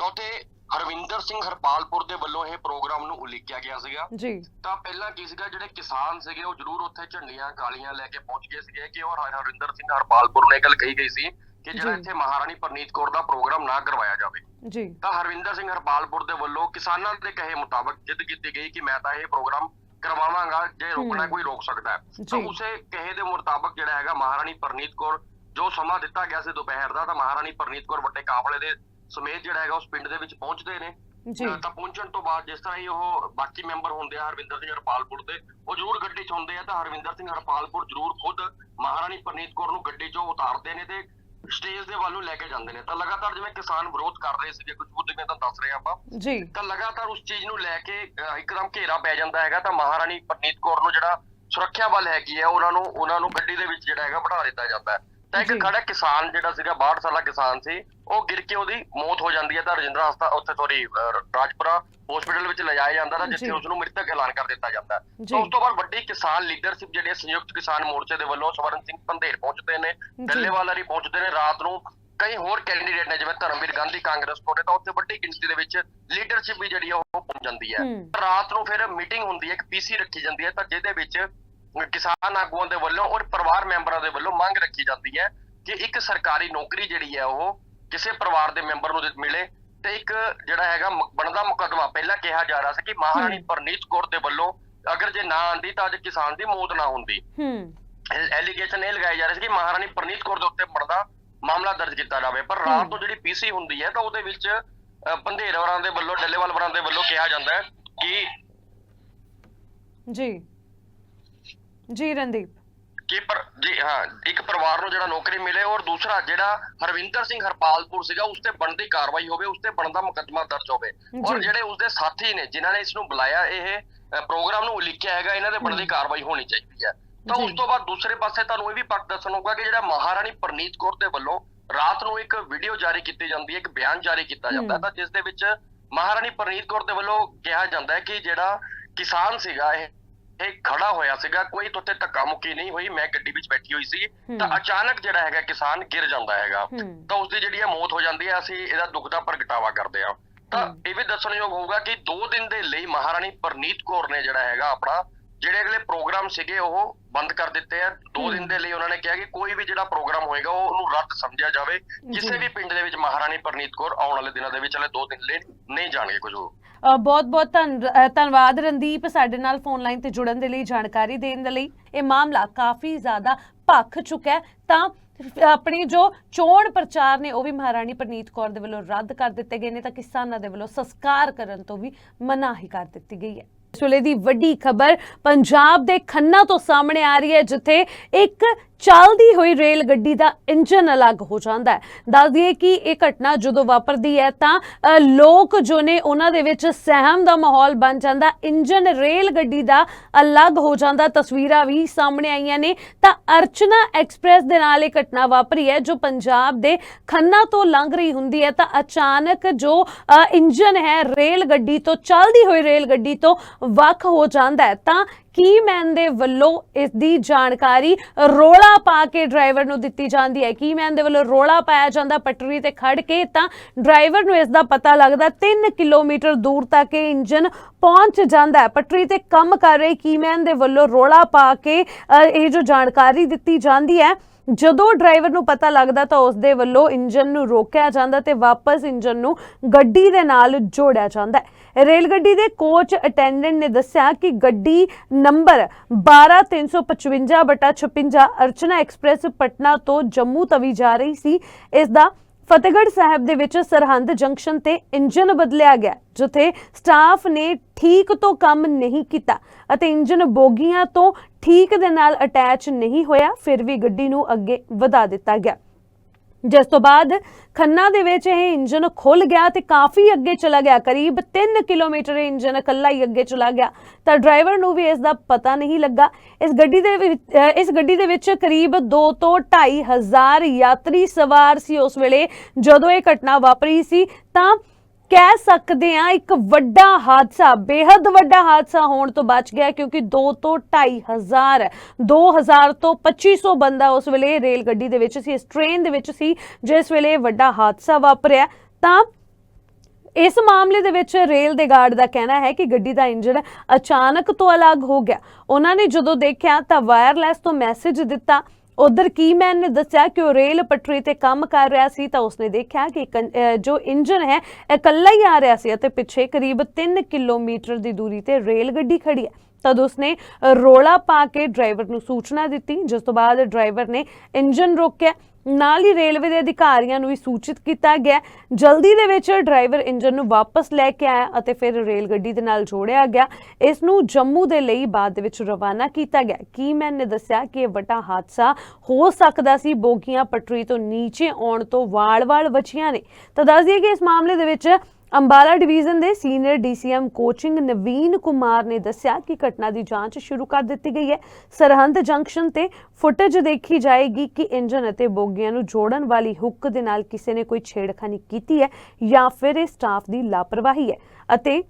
ਤਾਂ ਉੱਥੇ ਹਰਵਿੰਦਰ ਸਿੰਘ ਹਰਪਾਲਪੁਰ ਦੇ ਵੱਲੋਂ ਇਹ ਪ੍ਰੋਗਰਾਮ ਨੂੰ ਉਲੀਕਿਆ ਗਿਆ ਸੀਗਾ ਜੀ ਤਾਂ ਪਹਿਲਾਂ ਕੀ ਸੀਗਾ ਜਿਹੜੇ ਕਿਸਾਨ ਸੀਗੇ ਉਹ ਜ਼ਰੂਰ ਉੱਥੇ ਝੰਡੀਆਂ ਕਾਲੀਆਂ ਲੈ ਕੇ ਪਹੁੰਚ ਗਏ ਸੀਗੇ ਕਿ ਉਹ ਹਰਵਿੰਦਰ ਸਿੰਘ ਹਰਪਾਲਪੁਰ ਨੇ ਗੱਲ ਕਹੀ ਗਈ ਸੀ ਕਿ ਜਿਹੜਾ। ਇੱਥੇ ਮਹਾਰਾਣੀ ਪਰਨੀਤ ਕੌਰ ਦਾ ਪ੍ਰੋਗਰਾਮ ਨਾ ਕਰਵਾਇਆ ਜਾਵੇ ਜੀ ਤਾਂ ਹਰਵਿੰਦਰ ਸਿੰਘ ਹਰਪਾਲਪੁਰ ਦੇ ਵੱਲੋਂ ਕਿਸਾਨਾਂ ਦੇ ਕਹੇ ਮੁਤਾਬਕ ਜਿੱਦ ਕੀਤੀ ਗਈ ਕਿ ਮੈਂ ਤਾਂ ਇਹ ਪ੍ਰੋਗਰਾਮ ਕਰਵਾਵਾਂਗਾ ਜੇ ਰੋਕਣਾ। ਕੋਈ ਰੋਕ ਸਕਦਾ ਹੈ ਤਾਂ। ਉਸੇ ਕਹੇ ਦੇ ਮੁਤਾਬਕ ਜਿਹੜਾ ਹੈਗਾ ਮਹਾਰਾਣੀ ਪਰਨੀਤ ਕੌਰ ਜੋ ਸਮਾਂ ਦਿੱਤਾ ਗਿਆ ਸੀ ਦੁਪਹਿਰ ਦਾ ਤਾਂ ਮਹਾਰਾਣੀ ਪਰਨੀਤ ਕੌਰ ਵੱਡੇ ਕਾਫਲੇ ਦੇ ਸਮੇਤ ਜਿਹੜਾ ਹੈਗਾ ਉਸ ਪਿੰਡ ਦੇ ਵਿੱਚ ਪਹੁੰਚਦੇ ਨੇ। ਜੀ। ਤਾਂ ਪਹੁੰਚਣ ਤੋਂ ਬਾਅਦ ਜਿਸ ਤਰ੍ਹਾਂ ਹੀ ਉਹ ਬਾਕੀ ਮੈਂਬਰ ਹੁੰਦੇ ਆ ਹਰਵਿੰਦਰ ਸਿੰਘ ਹਰਪਾਲਪੁਰ ਦੇ ਉਹ ਜ਼ਰੂਰ ਗੱਡੀ 'ਚ ਹੁੰਦੇ ਆ ਤਾਂ ਹਰਵਿੰਦਰ ਸਿੰਘ ਹਰਪਾਲਪੁਰ ਜ਼ਰੂਰ ਖੁਦ ਮਹਾਰਾਣੀ ਪਰਨੀਤ ਕੌਰ ਨੂੰ ਗੱਡੀ 'ਚੋਂ ਉਤਾਰਦੇ ਨੇ ਤੇ ਸਟੇਜ ਦੇ ਵੱਲ ਲੈ ਕੇ ਜਾਂਦੇ ਨੇ। ਤਾਂ ਲਗਾਤਾਰ ਜਿਵੇਂ ਕਿਸਾਨ ਵਿਰੋਧ ਕਰ ਰਹੇ ਸੀਗੇ ਕੁਝ ਕੁਝ ਜਿਵੇਂ ਤਾਂ ਦੱਸ ਰਹੇ ਆਪਾਂ। ਜੀ। ਤਾਂ ਲਗਾਤਾਰ ਉਸ ਚੀਜ਼ ਨੂੰ ਲੈ ਕੇ ਇੱਕਦਮ ਘੇਰਾ ਪੈ ਜਾਂਦਾ ਹੈਗਾ ਤਾਂ ਮਹਾਰਾਣੀ ਪਰਨੀਤ ਕੌਰ ਨੂੰ ਜਿਹੜਾ ਸੁਰੱਖਿਆ ਬਲ ਹੈਗੀ ਹੈ ਉਹਨਾਂ ਨੂੰ ਉਹਨਾਂ ਨੂੰ ਗੱਡੀ ਦੇ ਵਿੱਚ ਜਿਹੜਾ ਹੈਗਾ ਬਿਠਾ ਦਿੱਤਾ ਜਾਂਦਾ ਹੈ। ਤਾਂ। ਇੱਕ ਖੜਾ ਕਿਸਾਨ ਜਿਹੜਾ ਸੀਗਾ 62 ਸਾਲਾ ਕਿਸਾਨ ਸੀ ਉਹ ਗਿਰ ਕੇ ਉਹਦੀ ਮੌਤ ਹੋ ਜਾਂਦੀ ਹੈ ਤਾਂ ਰਜਿੰਦਰਾ ਹਸਪਤਾਲ ਉੱਥੇ ਸੋਰੀ ਰਾਜਪੁਰਾ ਹਸਪੀਟਲ ਵਿੱਚ ਲਿਜਾਇਆ ਜਾਂਦਾ ਤਾਂ ਜਿੱਥੇ। ਉਸ ਨੂੰ ਮ੍ਰਿਤਕ ਐਲਾਨ ਕਰ ਦਿੱਤਾ ਜਾਂਦਾ। ਤਾਂ ਉਸ ਤੋਂ ਬਾਅਦ ਵੱਡੀ ਕਿਸਾਨ ਲੀਡਰਸ਼ਿਪ ਜਿਹੜੇ ਸੰਯੁਕਤ ਕਿਸਾਨ ਮੋਰਚੇ ਦੇ ਵੱਲੋਂ ਸਵਰਨ ਸਿੰਘ ਪੰਧੇਰ ਪਹੁੰਚਦੇ ਨੇ ਡੱਲੇਵਾਲ ਵਾਲੀ ਪਹੁੰਚਦੇ ਨੇ ਰਾਤ ਨੂੰ ਕਈ ਹੋਰ ਕੈਂਡੀਡੇਟ ਨੇ ਜਿਵੇਂ ਧਰਮਵੀਰ ਗਾਂਧੀ ਕਾਂਗਰਸ ਤੋਂ ਨੇ ਤਾਂ ਉੱਥੇ ਵੱਡੀ ਗਿਣਤੀ ਦੇ ਵਿੱਚ ਲੀਡਰਸ਼ਿਪ ਵੀ ਜਿਹੜੀ ਆ ਉਹ ਜਾਂਦੀ ਹੈ ਹੂੰ। ਰਾਤ ਨੂੰ ਫਿਰ ਮੀਟਿੰਗ ਹੁੰਦੀ ਹੈ ਇੱਕ ਪੀਸੀ ਰੱਖੀ ਜਾਂਦੀ ਹੈ ਤਾਂ ਜਿਹਦੇ ਵਿੱਚ ਕਿਸਾਨ ਆਗੂਆਂ ਦੇ ਵੱਲੋਂ ਔਰ ਪਰਿਵਾਰ ਮੈਂਬਰਾਂ ਦੇ ਵੱਲੋਂ ਮੰਗ ਰੱਖੀ ਜਾਂਦੀ ਹੈ ਕਿ ਇੱਕ ਸਰਕਾਰੀ ਨੌਕਰੀ ਜਿਹੜੀ ਹੈ ਉਹ ਕਿਸੇ ਪਰਿਵਾਰ ਦੇ ਮੈਂਬਰ ਨੂੰ ਮਿਲੇ ਤੇ ਇੱਕ ਜਿਹੜਾ ਹੈਗਾ ਬਣਦਾ ਮੁਕੱਦਮਾ। ਪਹਿਲਾਂ ਕਿਹਾ ਜਾ ਰਿਹਾ ਸੀ ਕਿ ਮਹਾਰਾਣੀ। ਪਰਨੀਤ ਕੌਰ ਦੇ ਵੱਲੋਂ ਅਗਰ ਜੇ ਨਾ ਆਂਦੀ ਤਾਂ ਅੱਜ ਕਿਸਾਨ ਦੀ ਮੌਤ ਨਾ ਹੁੰਦੀ। ਹੂੰ। ਐਲੀਗੇਸ਼ਨ ਇਹ ਲਗਾਏ ਜਾ ਰਹੇ ਸੀ ਕਿ ਮਹਾਰਾਣੀ ਪਰਨੀਤ ਕੌਰ ਦੇ ਉੱਤੇ ਬਣਦਾ ਮਾਮਲਾ ਦਰਜ ਕੀਤਾ ਜਾਵੇ। ਪਰ ਰਾਤ ਨੂੰ ਜਿਹੜੀ ਪੀਸੀ ਹੁੰਦੀ ਹੈ ਤਾਂ ਉਹਦੇ ਵਿੱਚ ਬੰਧੇਰਵਰਾਂ ਦੇ ਵੱਲੋਂ ਡੱਲੇਵਾਲ ਵਰਾਂ ਦੇ ਵੱਲੋਂ ਕਿਹਾ ਜਾਂਦਾ ਹੈ ਕਿ ਜੀ। ਜੀ ਰਣਦੀਪ ਕਿ ਪਰ ਜੀ ਹਾਂ ਇੱਕ ਪਰਿਵਾਰ ਨੂੰ ਜਿਹੜਾ ਨੌਕਰੀ ਮਿਲੇ ਔਰ ਦੂਸਰਾ ਜਿਹੜਾ ਹਰਵਿੰਦਰ ਸਿੰਘ ਹਰਪਾਲਪੁਰ ਸੀਗਾ ਉਸ ਤੇ ਬਣਦੀ ਕਾਰਵਾਈ ਹੋਵੇ ਉਸ ਤੇ ਬਣਦਾ ਮੁਕੱਦਮਾ ਦਰਜ ਹੋਵੇ ਔਰ। ਜਿਹੜੇ ਉਸਦੇ ਸਾਥੀ ਨੇ ਜਿਨ੍ਹਾਂ ਨੇ ਇਸ ਨੂੰ ਬੁਲਾਇਆ ਇਹ ਪ੍ਰੋਗਰਾਮ ਨੂੰ ਲਿਖਿਆ ਹੈਗਾ ਇਹਨਾਂ ਦੇ ਬਣਦੀ ਕਾਰਵਾਈ ਹੋਣੀ ਚਾਹੀਦੀ ਹੈ ਤਾਂ। ਉਸ ਤੋਂ ਬਾਅਦ ਦੂਸਰੇ ਪਾਸੇ ਤੁਹਾਨੂੰ ਇਹ ਵੀ ਪੱਕ ਦੱਸਣ ਹੋਊਗਾ ਕਿ ਜਿਹੜਾ ਮਹਾਰਾਣੀ ਪ੍ਰਨੀਤ ਕੌਰ ਦੇ ਵੱਲੋਂ ਰਾਤ ਨੂੰ ਇੱਕ ਵੀਡੀਓ ਜਾਰੀ ਕੀਤੀ ਜਾਂਦੀ ਹੈ ਇੱਕ ਬਿਆਨ ਜਾਰੀ ਕੀਤਾ ਜਾਂਦਾ ਹੈ। ਤਾਂ ਜਿਸ ਦੇ ਵਿੱਚ ਮਹਾਰਾਣੀ ਪ੍ਰਨੀਤ ਕੌਰ ਦੇ ਵੱਲੋਂ ਕਿਹਾ ਜਾਂਦਾ ਹੈ ਕਿ ਜਿਹੜਾ ਕਿਸਾਨ ਸੀਗਾ ਇਹ ਇਹ ਖੜਾ ਹੋਇਆ ਸੀਗਾ ਕੋਈ ਤੋਤੇ ਧੱਕਾ ਮੁੱਕੀ ਨਹੀਂ ਹੋਈ ਮੈਂ ਗੱਡੀ ਵਿੱਚ ਬੈਠੀ ਹੋਈ ਸੀ ਤਾਂ। ਅਚਾਨਕ ਜਿਹੜਾ ਹੈਗਾ ਕਿਸਾਨ ਗਿਰ ਜਾਂਦਾ ਹੈਗਾ ਤਾਂ ਉਸ ਦੀ ਜਿਹੜੀ ਹੈ ਮੌਤ ਹੋ ਜਾਂਦੀ ਹੈ ਅਸੀਂ ਇਹਦਾ ਦੁੱਖ ਦਾ ਪ੍ਰਗਟਾਵਾ ਕਰਦੇ ਹਾਂ ਤਾਂ। ਇਹ ਵੀ ਦੱਸਣਯੋਗ ਹੋਊਗਾ ਕਿ 2 ਦਿਨ ਦੇ ਲਈ ਮਹਾਰਾਣੀ ਪ੍ਰਨੀਤ ਕੌਰ ਨੇ ਜਿਹੜਾ ਹੈਗਾ ਆਪਣਾ ਜਿਹੜੇ ਅਗਲੇ ਪ੍ਰੋਗਰਾਮ ਸੀਗੇ ਉਹ ਬੰਦ ਕਰ ਦਿੱਤੇ ਆ 2 ਹਮ। ਦਿਨ ਦੇ ਲਈ ਉਹਨਾਂ ਨੇ ਕਿਹਾ ਕਿ ਕੋਈ ਵੀ ਜਿਹੜਾ ਪ੍ਰੋਗਰਾਮ ਹੋਏਗਾ ਉਹ ਉਹਨੂੰ ਰੱਦ ਸਮਝਿਆ ਜਾਵੇ ਕਿਸੇ। ਵੀ ਪਿੰਡ ਦੇ ਵਿੱਚ ਮਹਾਰਾਣੀ ਪ੍ਰਨੀਤ ਕੌਰ ਆਉਣ ਵਾਲੇ ਦਿਨਾਂ ਦੇ ਵਿੱਚ ਅਲੇ 2 ਦਿਨ ਲਈ ਨਹੀਂ ਜਾਣਗੇ ਕੁਝ ਬਹੁਤ ਬਹੁਤ ਧੰਨਵਾਦ ਰਣਦੀਪ ਸਾਡੇ ਨਾਲ ਫੋਨ ਲਾਈਨ ਤੇ ਜੁੜਨ ਦੇ ਲਈ, ਜਾਣਕਾਰੀ ਦੇਣ ਦੇ ਲਈ। ਇਹ ਮਾਮਲਾ ਕਾਫੀ ਜ਼ਿਆਦਾ ਭਖ ਚੁੱਕਾ ਹੈ। ਤਾਂ ਆਪਣੀ ਜੋ ਚੋਣ ਪ੍ਰਚਾਰ ਨੇ, ਉਹ ਵੀ ਮਹਾਰਾਣੀ ਪ੍ਰਨੀਤ ਕੌਰ ਦੇ ਵੱਲੋਂ ਰੱਦ ਕਰ ਦਿੱਤੇ ਗਏ ਨੇ, ਤਾਂ ਕਿਸਾਨਾਂ ਦੇ ਵੱਲੋਂ ਸੰਸਕਾਰ ਕਰਨ ਤੋਂ ਵੀ ਮਨਾਹੀ ਕਰ ਦਿੱਤੀ ਗਈ ਹੈ। ਇਸ ਵੇਲੇ ਦੀ ਵੱਡੀ ਖਬਰ ਪੰਜਾਬ ਦੇ ਖੰਨਾ ਤੋਂ ਸਾਹਮਣੇ ਆ ਰਹੀ ਹੈ, ਜਿੱਥੇ ਇੱਕ ਚੱਲਦੀ ਹੋਈ ਰੇਲ ਗੱਡੀ ਦਾ ਇੰਜਨ ਅਲੱਗ ਹੋ ਜਾਂਦਾ ਹੈ। ਦੱਸ ਦਈਏ ਕਿ ਇਹ ਘਟਨਾ ਜਦੋਂ ਵਾਪਰਦੀ ਹੈ ਤਾਂ ਲੋਕ ਜੋ ਨੇ ਉਹਨਾਂ ਦੇ ਵਿੱਚ ਸਹਿਮ ਦਾ ਮਾਹੌਲ ਬਣ ਜਾਂਦਾ ਇੰਜਨ ਰੇਲ ਗੱਡੀ ਦਾ ਅਲੱਗ ਹੋ ਜਾਂਦਾ। ਤਸਵੀਰਾਂ ਵੀ ਸਾਹਮਣੇ ਆਈਆਂ ਨੇ। ਤਾਂ ਅਰਚਨਾ ਐਕਸਪ੍ਰੈਸ ਦੇ ਨਾਲ ਇਹ ਘਟਨਾ ਵਾਪਰੀ ਹੈ ਜੋ ਪੰਜਾਬ ਦੇ ਖੰਨਾ ਤੋਂ ਲੰਘ ਰਹੀ ਹੁੰਦੀ ਹੈ। ਤਾਂ ਅਚਾਨਕ ਜੋ ਅ, ਇੰਜਨ ਹੈ ਰੇਲ ਗੱਡੀ ਤੋਂ ਚੱਲਦੀ ਹੋਈ ਰੇਲ ਗੱਡੀ ਤੋਂ ਵੱਖ ਹੋ ਜਾਂਦਾ ਹੈ। ਤਾਂ ਕੀਮੈਨ ਦੇ ਵੱਲੋਂ ਇਸ ਦੀ ਜਾਣਕਾਰੀ ਰੋਲਾ ਪਾ ਕੇ ਡਰਾਈਵਰ ਨੂੰ ਦਿੱਤੀ ਜਾਂਦੀ ਹੈ? ਕੀਮੈਨ ਦੇ ਵੱਲੋਂ ਰੋਲਾ ਪਾਇਆ ਜਾਂਦਾ ਪਟਰੀ ਤੇ ਖੜ ਕੇ? ਤਾਂ ਡਰਾਈਵਰ ਨੂੰ ਇਸ ਦਾ ਪਤਾ ਲੱਗਦਾ 3 ਕਿਲੋਮੀਟਰ ਦੂਰ ਤੱਕ ਇਹ ਇੰਜਨ ਪਹੁੰਚ ਜਾਂਦਾ ਹੈ। ਪਟੜੀ ਤੇ ਕੰਮ ਕਰ ਰਹੇ ਕੀਮੈਨ ਦੇ ਵੱਲੋਂ ਰੋਲਾ ਪਾ ਕੇ ਅ, ਇਹ ਜੋ ਜਾਣਕਾਰੀ ਦਿੱਤੀ ਜਾਂਦੀ ਹੈ ਜਦੋਂ ਡਰਾਈਵਰ ਨੂੰ ਪਤਾ ਲੱਗਦਾ ਤਾਂ ਉਸ ਦੇ ਵੱਲੋਂ ਇੰਜਨ ਨੂੰ ਰੋਕਿਆ ਜਾਂਦਾ ਤੇ ਵਾਪਸ ਇੰਜਨ ਨੂੰ ਗੱਡੀ ਦੇ ਨਾਲ ਜੋੜਿਆ ਜਾਂਦਾ ਹੈ। ਰੇਲ ਗੱਡੀ ਦੇ ਕੋਚ ਅਟੈਂਡੈਂਟ ਨੇ ਦੱਸਿਆ ਕਿ ਗੱਡੀ ਨੰਬਰ 12355/56 ਅਰਚਨਾ ਐਕਸਪ੍ਰੈਸ ਪਟਨਾ ਤੋਂ ਜੰਮੂ ਤਵੀ ਜਾ ਰਹੀ ਸੀ। ਇਸ ਦਾ ਫਤਿਹਗੜ੍ਹ ਸਾਹਿਬ ਦੇ ਵਿੱਚ ਸਰਹੰਦ ਜੰਕਸ਼ਨ ਤੇ ਇੰਜਨ ਬਦਲਿਆ ਗਿਆ, ਜਿੱਥੇ ਸਟਾਫ ਨੇ ਠੀਕ ਤੋਂ ਕੰਮ ਨਹੀਂ ਕੀਤਾ ਅਤੇ ਇੰਜਨ ਬੋਗੀਆਂ ਤੋਂ ਠੀਕ ਦੇ ਨਾਲ ਅਟੈਚ ਨਹੀਂ ਹੋਇਆ, ਫਿਰ ਵੀ ਗੱਡੀ ਨੂੰ ਅੱਗੇ ਵਧਾ ਦਿੱਤਾ ਗਿਆ। ਜਿਸ ਤੋਂ ਬਾਅਦ ਖੰਨਾ ਦੇ ਵਿੱਚ ਇਹ ਇੰਜਨ ਖੁੱਲ ਗਿਆ ਤੇ ਕਾਫੀ ਅੱਗੇ ਚਲਾ ਗਿਆ। ਕਰੀਬ 3 ਕਿਲੋਮੀਟਰ ਇਹ ਇੰਜਨ ਇਕੱਲਾ ਹੀ ਅੱਗੇ ਚਲਾ ਗਿਆ। ਤਾਂ ਡਰਾਈਵਰ ਨੂੰ ਵੀ ਇਸ ਦਾ ਪਤਾ ਨਹੀਂ ਲੱਗਾ। ਇਸ ਗੱਡੀ ਦੇ ਇਸ ਗੱਡੀ ਦੇ ਵਿੱਚ ਕਰੀਬ 2 ਤੋਂ 2.5 ਹਜ਼ਾਰ ਯਾਤਰੀ ਸਵਾਰ ਸੀ। ਉਸ ਵੇਲੇ ਜਦੋਂ ਇਹ ਘਟਨਾ ਵਾਪਰੀ ਸੀ ਤਾਂ ਕਹਿ ਸਕਦੇ ਆ ਇੱਕ ਵੱਡਾ ਹਾਦਸਾ ਬੇहद ਵੱਡਾ ਹਾਦਸਾ ਹੋਣ ਤੋਂ ਬਚ ਗਿਆ ਕਿਉਂਕਿ 2 ਤੋਂ 2.5 ਹਜ਼ਾਰ 2000 ਤੋਂ 2500 ਬੰਦਾ ਉਸ ਵੇਲੇ ਰੇਲ ਗੱਡੀ ਦੇ ਵਿੱਚ ਸੀ, ਇਸ ਟ੍ਰੇਨ ਦੇ ਵਿੱਚ ਸੀ, ਜਿਸ ਵੇਲੇ ਵੱਡਾ ਹਾਦਸਾ ਵਾਪਰਿਆ। ਤਾਂ ਇਸ ਮਾਮਲੇ ਦੇ ਵਿੱਚ ਰੇਲ ਦੇ ਗਾਰਡ ਦਾ ਕਹਿਣਾ ਹੈ ਕਿ ਗੱਡੀ ਦਾ ਇੰਜਣ ਅਚਾਨਕ ਤੋਂ ਅਲੱਗ ਹੋ ਗਿਆ। ਉਹਨਾਂ ਨੇ ਜਦੋਂ ਦੇਖਿਆ ਤਾਂ ਵਾਇਰਲੈਸ ਤੋਂ ਮੈਸੇਜ ਦਿੱਤਾ। ਉਧਰ ਕੀਮੈਨ ਨੇ ਦੱਸਿਆ ਕਿ ਉਹ ਰੇਲ ਪਟਰੀ ਤੇ ਕੰਮ ਕਰ ਰਿਹਾ ਸੀ ਤਾਂ ਉਸਨੇ ਦੇਖਿਆ ਕਿ ਇੱਕ, ਜੋ ਇੰਜਨ ਹੈ ਇਕੱਲਾ ਹੀ ਆ ਰਿਹਾ ਸੀ ਅਤੇ ਪਿੱਛੇ ਕਰੀਬ 3 ਕਿਲੋਮੀਟਰ ਦੀ ਦੂਰੀ ਤੇ ਰੇਲ ਗੱਡੀ ਖੜੀ ਹੈ। ਤਦ ਉਸਨੇ ਰੋਲਾ ਪਾ ਕੇ ਡਰਾਈਵਰ ਨੂੰ ਸੂਚਨਾ ਦਿੱਤੀ, ਜਿਸ ਤੋਂ ਬਾਅਦ ਡਰਾਈਵਰ ਨੇ ਇੰਜਨ ਰੋਕਿਆ। ਨਾਲ ਹੀ ਰੇਲਵੇ ਦੇ ਅਧਿਕਾਰੀਆਂ ਨੂੰ ਵੀ ਸੂਚਿਤ ਕੀਤਾ ਗਿਆ। ਜਲਦੀ ਦੇ ਵਿੱਚ ਡਰਾਈਵਰ ਇੰਜਨ ਨੂੰ ਵਾਪਸ ਲੈ ਕੇ ਆਇਆ ਅਤੇ ਫਿਰ ਰੇਲ ਗੱਡੀ ਦੇ ਨਾਲ ਜੋੜਿਆ ਗਿਆ। ਇਸ ਨੂੰ ਜੰਮੂ ਦੇ ਲਈ ਬਾਅਦ ਦੇ ਵਿੱਚ ਰਵਾਨਾ ਕੀਤਾ ਗਿਆ। ਕੀ ਮੈਨੇ ਦੱਸਿਆ ਕਿ ਇਹ ਵੱਡਾ ਹਾਦਸਾ ਹੋ ਸਕਦਾ ਸੀ? ਬੋਗੀਆਂ ਪਟਰੀ ਤੋਂ ਨੀਚੇ ਆਉਣ ਤੋਂ ਵਾਲ-ਵਾਲ ਬਚੀਆਂ ਨੇ। ਤਾਂ ਦੱਸ ਦਈਏ ਕਿ ਇਸ ਮਾਮਲੇ ਦੇ ਵਿੱਚ ਅੰਬਾਲਾ ਡਿਵੀਜ਼ਨ ਦੇ senior DCM coaching Naveen Kumar ਨੇ ਦੱਸਿਆ ਕਿ ਘਟਨਾ ਦੀ ਜਾਂਚ ਸ਼ੁਰੂ ਕਰ ਦਿੱਤੀ ਗਈ ਹੈ। ਸਰਹੰਦ ਜੰਕਸ਼ਨ ਤੇ ਫੁਟੇਜ ਦੇਖੀ ਜਾਏਗੀ ਕਿ ਇੰਜਨ ਅਤੇ ਬੋਗੀਆਂ ਨੂੰ ਜੋੜਨ ਵਾਲੀ ਹੁੱਕ ਦੇ ਨਾਲ ਕਿਸੇ ਨੇ ਕੋਈ ਛੇੜਖਾਨੀ ਕੀਤੀ ਹੈ ਜਾਂ ਫਿਰ ਇਹ ਸਟਾਫ ਦੀ ਲਾਪਰਵਾਹੀ ਹੈ ਅਤੇ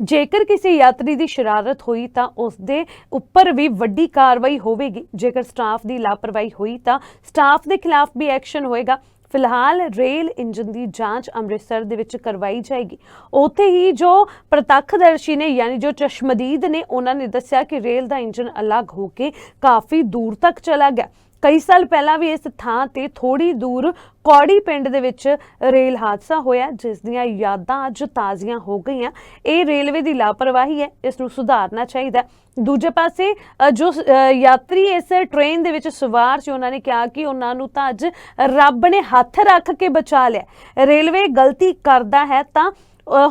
ਜੇਕਰ ਕਿਸੇ ਯਾਤਰੀ ਦੀ ਸ਼ਰਾਰਤ ਹੋਈ ਤਾਂ ਉਸ ਦੇ ਉੱਪਰ ਵੀ ਵੱਡੀ ਕਾਰਵਾਈ ਹੋਵੇਗੀ। ਜੇਕਰ ਸਟਾਫ ਦੀ ਲਾਪਰਵਾਹੀ ਹੋਈ ਤਾਂ ਸਟਾਫ ਦੇ ਖਿਲਾਫ ਵੀ ਐਕਸ਼ਨ ਹੋਏਗਾ। ਫਿਲਹਾਲ ਰੇਲ ਇੰਜਨ ਦੀ ਜਾਂਚ ਅੰਮ੍ਰਿਤਸਰ ਦੇ ਵਿੱਚ ਕਰਵਾਈ ਜਾਏਗੀ। ਉੱਥੇ ਹੀ ਜੋ ਪ੍ਰਤੱਖਦਰਸ਼ੀ ਨੇ, ਯਾਨੀ ਜੋ ਚਸ਼ਮਦੀਦ ਨੇ, ਉਹਨਾਂ ਨੇ ਦੱਸਿਆ ਕਿ ਰੇਲ ਦਾ ਇੰਜਨ ਅਲੱਗ ਹੋ ਕੇ ਕਾਫੀ ਦੂਰ ਤੱਕ ਚਲਾ ਗਿਆ। ਕਈ ਸਾਲ ਪਹਿਲਾਂ ਵੀ ਇਸ ਥਾਂ ਤੇ ਥੋੜੀ ਦੂਰ ਕੌੜੀ ਪਿੰਡ ਦੇ ਵਿੱਚ ਰੇਲ ਹਾਦਸਾ ਹੋਇਆ, ਜਿਸ ਦੀਆਂ ਯਾਦਾਂ ਅੱਜ ਤਾਜ਼ੀਆਂ ਹੋ ਗਈਆਂ। ਇਹ ਰੇਲਵੇ ਦੀ ਲਾਪਰਵਾਹੀ ਹੈ, ਇਸ ਨੂੰ ਸੁਧਾਰਨਾ ਚਾਹੀਦਾ ਦੂਜੇ ਪਾਸੇ ਜੋ ਯਾਤਰੀ ਇਸ ਟ੍ਰੇਨ ਦੇ ਵਿੱਚ ਸਵਾਰ ਸੀ, ਉਹਨਾਂ ਨੇ ਕਿਹਾ ਕਿ ਉਹਨਾਂ ਨੂੰ ਤਾਂ ਅੱਜ ਰੱਬ ਨੇ ਹੱਥ ਰੱਖ ਕੇ ਬਚਾ ਲਿਆ। ਰੇਲਵੇ ਗਲਤੀ ਕਰਦਾ ਹੈ ਤਾਂ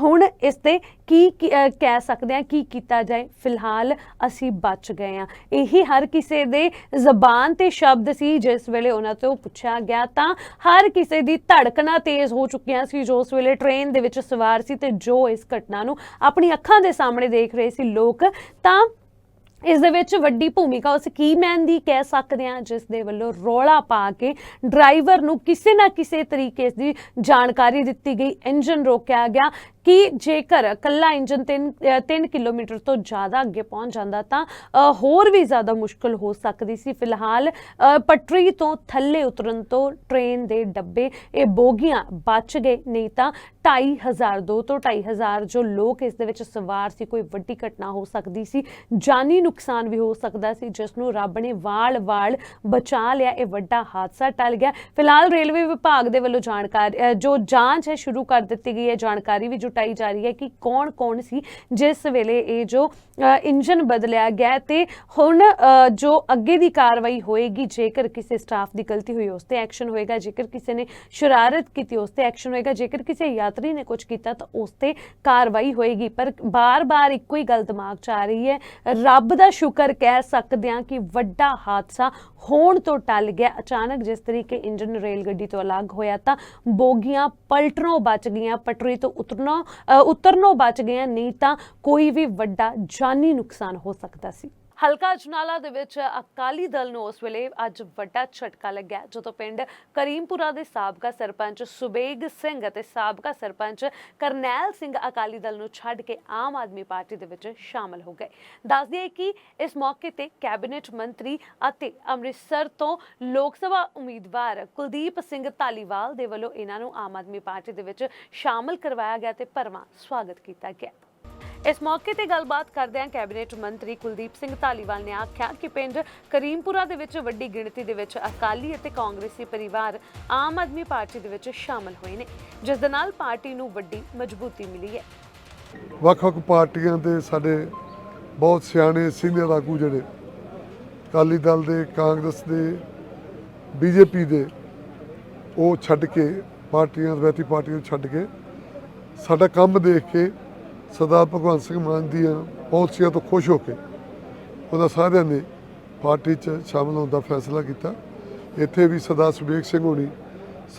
ਹੁਣ ਇਸ ਤੇ ਕੀ ਕਹਿ ਸਕਦੇ ਹਾਂ ਕੀ ਕੀਤਾ ਜਾਏ? ਫਿਲਹਾਲ ਅਸੀਂ ਬਚ ਗਏ ਹਾਂ। ਇਹੀ ਹਰ ਕਿਸੇ ਦੇ ਜ਼ਬਾਨ ਤੇ ਸ਼ਬਦ ਸੀ, ਜਿਸ ਵੇਲੇ ਉਹਨਾਂ ਤੋਂ ਪੁੱਛਿਆ ਗਿਆ ਤਾਂ ਹਰ ਕਿਸੇ ਦੀ ਧੜਕਣਾ ਤੇਜ਼ ਹੋ ਚੁੱਕੀਆਂ ਸੀ, ਜੋ ਉਸ ਵੇਲੇ ਟ੍ਰੇਨ ਦੇ ਵਿੱਚ ਸਵਾਰ ਸੀ ਤੇ ਜੋ ਇਸ ਘਟਨਾ ਨੂੰ ਆਪਣੀ ਅੱਖਾਂ ਦੇ ਸਾਹਮਣੇ ਦੇਖ ਰਹੇ ਸੀ ਲੋਕ, ਤਾਂ ਇਸ ਦੇ ਵਿੱਚ ਵੱਡੀ ਭੂਮਿਕਾ ਉਸ ਕੀਮੈਨ ਦੀ ਕਹਿ ਸਕਦੇ ਹਾਂ, ਜਿਸ ਦੇ ਵੱਲੋਂ ਰੋਲਾ ਪਾ ਕੇ ਡਰਾਈਵਰ ਨੂੰ ਕਿਸੇ ਨਾ ਕਿਸੇ ਤਰੀਕੇ ਦੀ ਜਾਣਕਾਰੀ ਦਿੱਤੀ ਗਈ। ਇੰਜਨ ਰੋਕਿਆ ਗਿਆ। ਕਿ ਜੇਕਰ ਕੱਲਾ ਇੰਜਨ 3 3 ਕਿਲੋਮੀਟਰ ਤੋਂ ਜ਼ਿਆਦਾ ਅੱਗੇ ਪਹੁੰਚ ਜਾਂਦਾ ਤਾਂ ਹੋਰ ਵੀ ਜ਼ਿਆਦਾ ਮੁਸ਼ਕਲ ਹੋ ਸਕਦੀ ਸੀ। ਫਿਲਹਾਲ ਅ, ਪਟਰੀ ਤੋਂ ਥੱਲੇ ਉਤਰਨ ਤੋਂ ਟ੍ਰੇਨ ਦੇ ਡੱਬੇ ਇਹ ਬੋਗੀਆਂ ਬਚ ਗਏ। ਨਹੀਂ ਤਾਂ 2500 ਦੋ ਤੋਂ 2500 ਜੋ ਲੋਕ ਇਸ ਦੇ ਵਿੱਚ ਸਵਾਰ ਸੀ ਕੋਈ ਵੱਡੀ ਘਟਨਾ ਹੋ ਸਕਦੀ ਸੀ। ਜਾਨੀ ਨੁਕਸਾਨ ਵੀ ਹੋ ਸਕਦਾ ਸੀ ਜਿਸ ਨੂੰ ਰੱਬ ਨੇ ਵਾਲ-ਵਾਲ ਬਚਾ ਲਿਆ ਇਹ ਵੱਡਾ ਹਾਦਸਾ ਟਲ ਗਿਆ। ਫਿਲਹਾਲ ਰੇਲਵੇ ਵਿਭਾਗ ਦੇ ਵੱਲੋਂ ਜਾਣਕਾਰੀ ਜੋ ਜਾਂਚ ਹੈ ਸ਼ੁਰੂ ਕਰ ਦਿੱਤੀ ਗਈ ਹੈ। ਜਾਣਕਾਰੀ ਵੀ ਜੋ ਜੁਟਾਈ ਜਾ ਰਹੀ ਹੈ ਕਿ ਕੌਣ-ਕੌਣ ਸੀ ਜਿਸ ਵੇਲੇ ਇਹ ਜੋ ਇੰਜਨ ਬਦਲਿਆ ਗਿਆ ਤੇ ਹੁਣ ਜੋ ਅੱਗੇ ਦੀ ਕਾਰਵਾਈ ਹੋਏਗੀ ਜੇਕਰ ਕਿਸੇ ਸਟਾਫ ਦੀ ਗਲਤੀ ਹੋਈ ਉਸ ਤੇ ਐਕਸ਼ਨ ਹੋਏਗਾ ਜੇਕਰ ਕਿਸੇ ਨੇ ਸ਼ਰਾਰਤ ਕੀਤੀ ਉਸ ਤੇ ਐਕਸ਼ਨ ਹੋਏਗਾ ਜੇਕਰ ਕਿਸੇ ਯਾਤਰੀ ਨੇ ਕੁਝ ਕੀਤਾ ਤਾਂ ਉਸ ਤੇ ਕਾਰਵਾਈ ਹੋਏਗੀ ਪਰ ਬਾਰ-ਬਾਰ ਇੱਕੋ ਹੀ ਗੱਲ ਦਿਮਾਗ 'ਚ ਆ ਰਹੀ ਹੈ ਰੱਬ ਦਾ ਸ਼ੁਕਰ ਕਹਿ ਸਕਦੇ ਹਾਂ ਕਿ ਵੱਡਾ ਹਾਦਸਾ ਹੋਣ ਤੋਂ ਟਲ ਗਿਆ ਅਚਾਨਕ ਜਿਸ ਤਰੀਕੇ ਇੰਜਨ ਰੇਲ ਗੱਡੀ ਤੋਂ ਅਲੱਗ ਹੋਇਆ ਤਾਂ ਬੋਗੀਆਂ ਪਲਟਣੋਂ ਬਚ ਗਈਆਂ ਪਟਰੀ ਤੋਂ ਉਤਰਨਾ ਉਤਰਨੋਂ ਬਚ ਗਈਆਂ ਨਹੀਂ ਤਾਂ ਕੋਈ ਵੀ ਵੱਡਾ ਜਾਨੀ ਨੁਕਸਾਨ ਹੋ ਸਕਦਾ ਸੀ। ਹਲਕਾ ਅਜਨਾਲਾ ਦੇ ਵਿੱਚ ਅਕਾਲੀ ਦਲ ਨੂੰ ਉਸ ਵੇਲੇ ਅੱਜ ਵੱਡਾ ਝਟਕਾ ਲੱਗਿਆ, ਜਦੋਂ ਪਿੰਡ ਕਰੀਮਪੁਰਾ ਦੇ ਸਾਬਕਾ ਸਰਪੰਚ ਸੁਬੇਗ ਸਿੰਘ ਅਤੇ ਸਾਬਕਾ ਸਰਪੰਚ ਕਰਨੈਲ ਸਿੰਘ ਅਕਾਲੀ ਦਲ ਨੂੰ ਛੱਡ ਕੇ ਆਮ ਆਦਮੀ ਪਾਰਟੀ ਦੇ ਵਿੱਚ ਸ਼ਾਮਲ ਹੋ ਗਏ। ਦੱਸ ਦਈਏ ਕਿ ਇਸ ਮੌਕੇ ਤੇ ਕੈਬਨਿਟ ਮੰਤਰੀ ਅਤੇ ਅੰਮ੍ਰਿਤਸਰ ਤੋਂ ਲੋਕ ਸਭਾ ਉਮੀਦਵਾਰ ਕੁਲਦੀਪ ਸਿੰਘ ਧਾਲੀਵਾਲ ਦੇ ਵੱਲੋਂ ਇਹਨਾਂ ਨੂੰ ਆਮ ਆਦਮੀ ਪਾਰਟੀ ਦੇ ਵਿੱਚ ਸ਼ਾਮਲ ਕਰਵਾਇਆ ਗਿਆ ਤੇ ਭਰਵਾਂ ਸਵਾਗਤ ਕੀਤਾ ਗਿਆ। ਇਸ ਮੌਕੇ ਤੇ ਗੱਲਬਾਤ ਕਰਦਿਆਂ ਕੈਬਨਿਟ ਮੰਤਰੀ ਕੁਲਦੀਪ ਸਿੰਘ ਧਾਲੀਵਾਲ ਨੇ ਆਖਿਆ ਕਿ ਪਿੰਡ ਕਰੀਮਪੁਰਾ ਦੇ ਵਿੱਚ ਵੱਡੀ ਗਿਣਤੀ ਦੇ ਵਿੱਚ ਅਕਾਲੀ ਅਤੇ ਕਾਂਗਰਸੀ ਪਰਿਵਾਰ ਆਮ ਆਦਮੀ ਪਾਰਟੀ ਦੇ ਵਿੱਚ ਸ਼ਾਮਲ ਹੋਏ ਨੇ, ਜਿਸ ਦੇ ਨਾਲ ਪਾਰਟੀ ਨੂੰ ਵੱਡੀ ਮਜ਼ਬੂਤੀ ਮਿਲੀ ਹੈ। ਵੱਖ-ਵੱਖ ਪਾਰਟੀਆਂ ਦੇ ਸਾਡੇ ਬਹੁਤ ਸਿਆਣੇ ਸੀਨੀਅਰ ਆਗੂ ਜਿਹੜੇ, ਅਕਾਲੀ ਦਲ ਦੇ, ਕਾਂਗਰਸ ਦੇ, ਬੀਜੇਪੀ ਦੇ, ਉਹ ਛੱਡ ਕੇ ਪਾਰਟੀਆਂ, ਰਵਾਇਤੀ ਪਾਰਟੀਆਂ ਛੱਡ ਕੇ ਸਾਡਾ ਕੰਮ ਦੇਖ ਕੇ ਸਰਦਾਰ ਭਗਵੰਤ ਸਿੰਘ ਮਾਨ ਦੀਆਂ ਪਾਲਿਸੀਆਂ ਤੋਂ ਖੁਸ਼ ਹੋ ਕੇ ਉਹਨਾਂ ਸਾਰਿਆਂ ਨੇ ਪਾਰਟੀ 'ਚ ਸ਼ਾਮਲ ਹੋਣ ਦਾ ਫੈਸਲਾ ਕੀਤਾ। ਇੱਥੇ ਵੀ ਸਰਦਾਰ ਸੁਬੇਗ ਸਿੰਘ ਹੋਣੀ,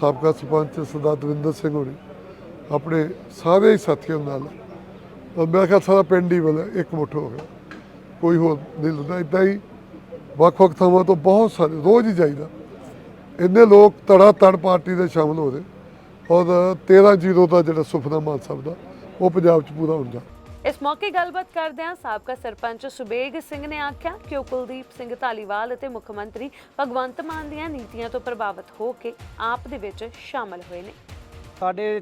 ਸਾਬਕਾ ਸਰਪੰਚ ਸਰਦਾਰ ਦਵਿੰਦਰ ਸਿੰਘ ਹੋਣੀ, ਆਪਣੇ ਸਾਰੇ ਹੀ ਸਾਥੀਆਂ ਨਾਲ ਔਰ ਮੇਰਾ ਖਿਆਲ ਸਾਰਾ ਪਿੰਡ ਹੀ ਵਾਲਾ ਇੱਕ ਮੁੱਠ ਹੋ ਗਿਆ। ਕੋਈ ਹੋਰ ਨਹੀਂ ਲੱਗਦਾ ਇਦਾਂ ਹੀ ਵੱਖ ਵੱਖ ਥਾਵਾਂ ਤੋਂ ਬਹੁਤ ਸਾਰੇ, ਰੋਜ਼ ਹੀ ਜਾਈਦਾ। ਇੰਨੇ ਲੋਕ ਤੜਾ ਤੜ ਪਾਰਟੀ ਦੇ ਸ਼ਾਮਲ ਹੋ ਰਹੇ। ਔਰ 13 ਜ਼ੀਰੋ ਦਾ ਜਿਹੜਾ ਸੁਪਨਾ ਮਾਨ ਸਾਹਿਬ ਦਾ ਉਹ ਪੰਜਾਬ 'ਚ ਪੂਰਾ ਹੁੰਦਾ। ਇਸ ਮੌਕੇ ਗੱਲਬਾਤ ਕਰਦਿਆਂ ਸਾਬਕਾ ਸਰਪੰਚ ਸੁਬੇਗ ਸਿੰਘ ਨੇ ਆਖਿਆ ਕਿ ਉਹ ਕੁਲਦੀਪ ਸਿੰਘ ਧਾਲੀਵਾਲ ਅਤੇ ਮੁੱਖ ਮੰਤਰੀ ਭਗਵੰਤ ਮਾਨ ਦੀਆਂ ਨੀਤੀਆਂ ਤੋਂ ਪ੍ਰਭਾਵਿਤ ਹੋ ਕੇ ਆਪ ਦੇ ਵਿੱਚ ਸ਼ਾਮਲ ਹੋਏ ਨੇ। ਸਾਡੇ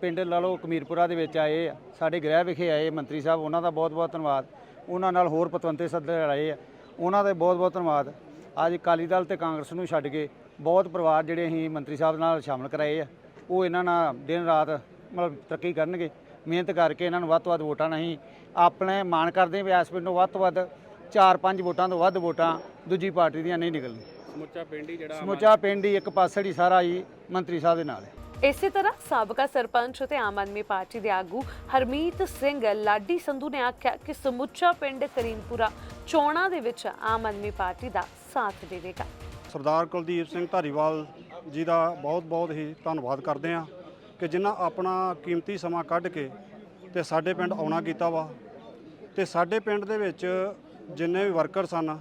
ਪਿੰਡ ਲਾ ਲਓ ਕਮੀਰਪੁਰਾ ਦੇ ਵਿੱਚ ਆਏ ਆ। ਸਾਡੇ ਗ੍ਰਹਿ ਵਿਖੇ ਆਏ ਮੰਤਰੀ ਸਾਹਿਬ ਉਹਨਾਂ ਦਾ ਬਹੁਤ ਬਹੁਤ ਧੰਨਵਾਦ। ਉਹਨਾਂ ਨਾਲ ਹੋਰ ਪਤਵੰਤੇ ਸੱਦੇ ਆਏ ਆ। ਉਹਨਾਂ ਦਾ ਬਹੁਤ ਬਹੁਤ ਧੰਨਵਾਦ। ਅੱਜ ਅਕਾਲੀ ਦਲ ਤੇ ਕਾਂਗਰਸ ਨੂੰ ਛੱਡ ਕੇ ਬਹੁਤ ਪਰਿਵਾਰ ਜਿਹੜੇ ਅਸੀਂ ਮੰਤਰੀ ਸਾਹਿਬ ਨਾਲ ਸ਼ਾਮਲ ਕਰਾਏ ਆ ਉਹ ਇਹਨਾਂ ਨਾਲ ਦਿਨ ਰਾਤ ਮਤਲਬ ਤਰੱਕੀ ਕਰਨਗੇ। ਮਿਹਨਤ ਕਰਕੇ ਇਹਨਾਂ ਨੂੰ ਵੱਧ ਤੋਂ ਵੱਧ ਵੋਟਾਂ ਨਹੀਂ ਆਪਣੇ ਮਾਣ ਕਰਦੇ ਵੀ ਇਸ ਪਿੰਡ ਨੂੰ ਵੱਧ ਤੋਂ ਵੱਧ 4-5 ਵੋਟਾਂ ਤੋਂ ਵੱਧ ਵੋਟਾਂ ਦੂਜੀ ਪਾਰਟੀ ਦੀਆਂ ਨਹੀਂ ਨਿਕਲਣੀ ਸਮੁੱਚਾ ਪਿੰਡ ਹੀ ਜਿਹੜਾ ਸਮੁੱਚਾ ਪਿੰਡ ਹੀ ਇੱਕ ਪਾਸੜ ਹੀ ਸਾਰਾ ਹੀ ਮੰਤਰੀ ਸਾਹਿਬ ਦੇ ਨਾਲ ਹੈ। ਇਸੇ ਤਰ੍ਹਾਂ ਸਾਬਕਾ ਸਰਪੰਚ ਅਤੇ ਆਮ ਆਦਮੀ ਪਾਰਟੀ ਦੇ ਆਗੂ ਹਰਮੀਤ ਸਿੰਘ ਲਾਡੀ ਸੰਧੂ ਨੇ ਆਖਿਆ ਕਿ ਸਮੁੱਚਾ ਪਿੰਡ ਕਰੀਮਪੁਰਾ ਚੋਣਾਂ ਦੇ ਵਿੱਚ ਆਮ ਆਦਮੀ ਪਾਰਟੀ ਦਾ ਸਾਥ ਦੇਵੇਗਾ। ਸਰਦਾਰ ਕੁਲਦੀਪ ਸਿੰਘ ਧਾਰੀਵਾਲ ਜੀ ਦਾ ਬਹੁਤ ਬਹੁਤ ਹੀ ਧੰਨਵਾਦ ਕਰਦੇ ਹਾਂ। ਕਿ ਜਿਨ੍ਹਾਂ ਆਪਣਾ ਕੀਮਤੀ ਸਮਾਂ ਕੱਢ ਕੇ ਤੇ ਸਾਡੇ ਪਿੰਡ ਆਉਣਾ ਕੀਤਾ ਵਾ ਤੇ ਸਾਡੇ ਪਿੰਡ ਦੇ ਵਿੱਚ ਜਿੰਨੇ ਵੀ ਵਰਕਰ ਸਨ,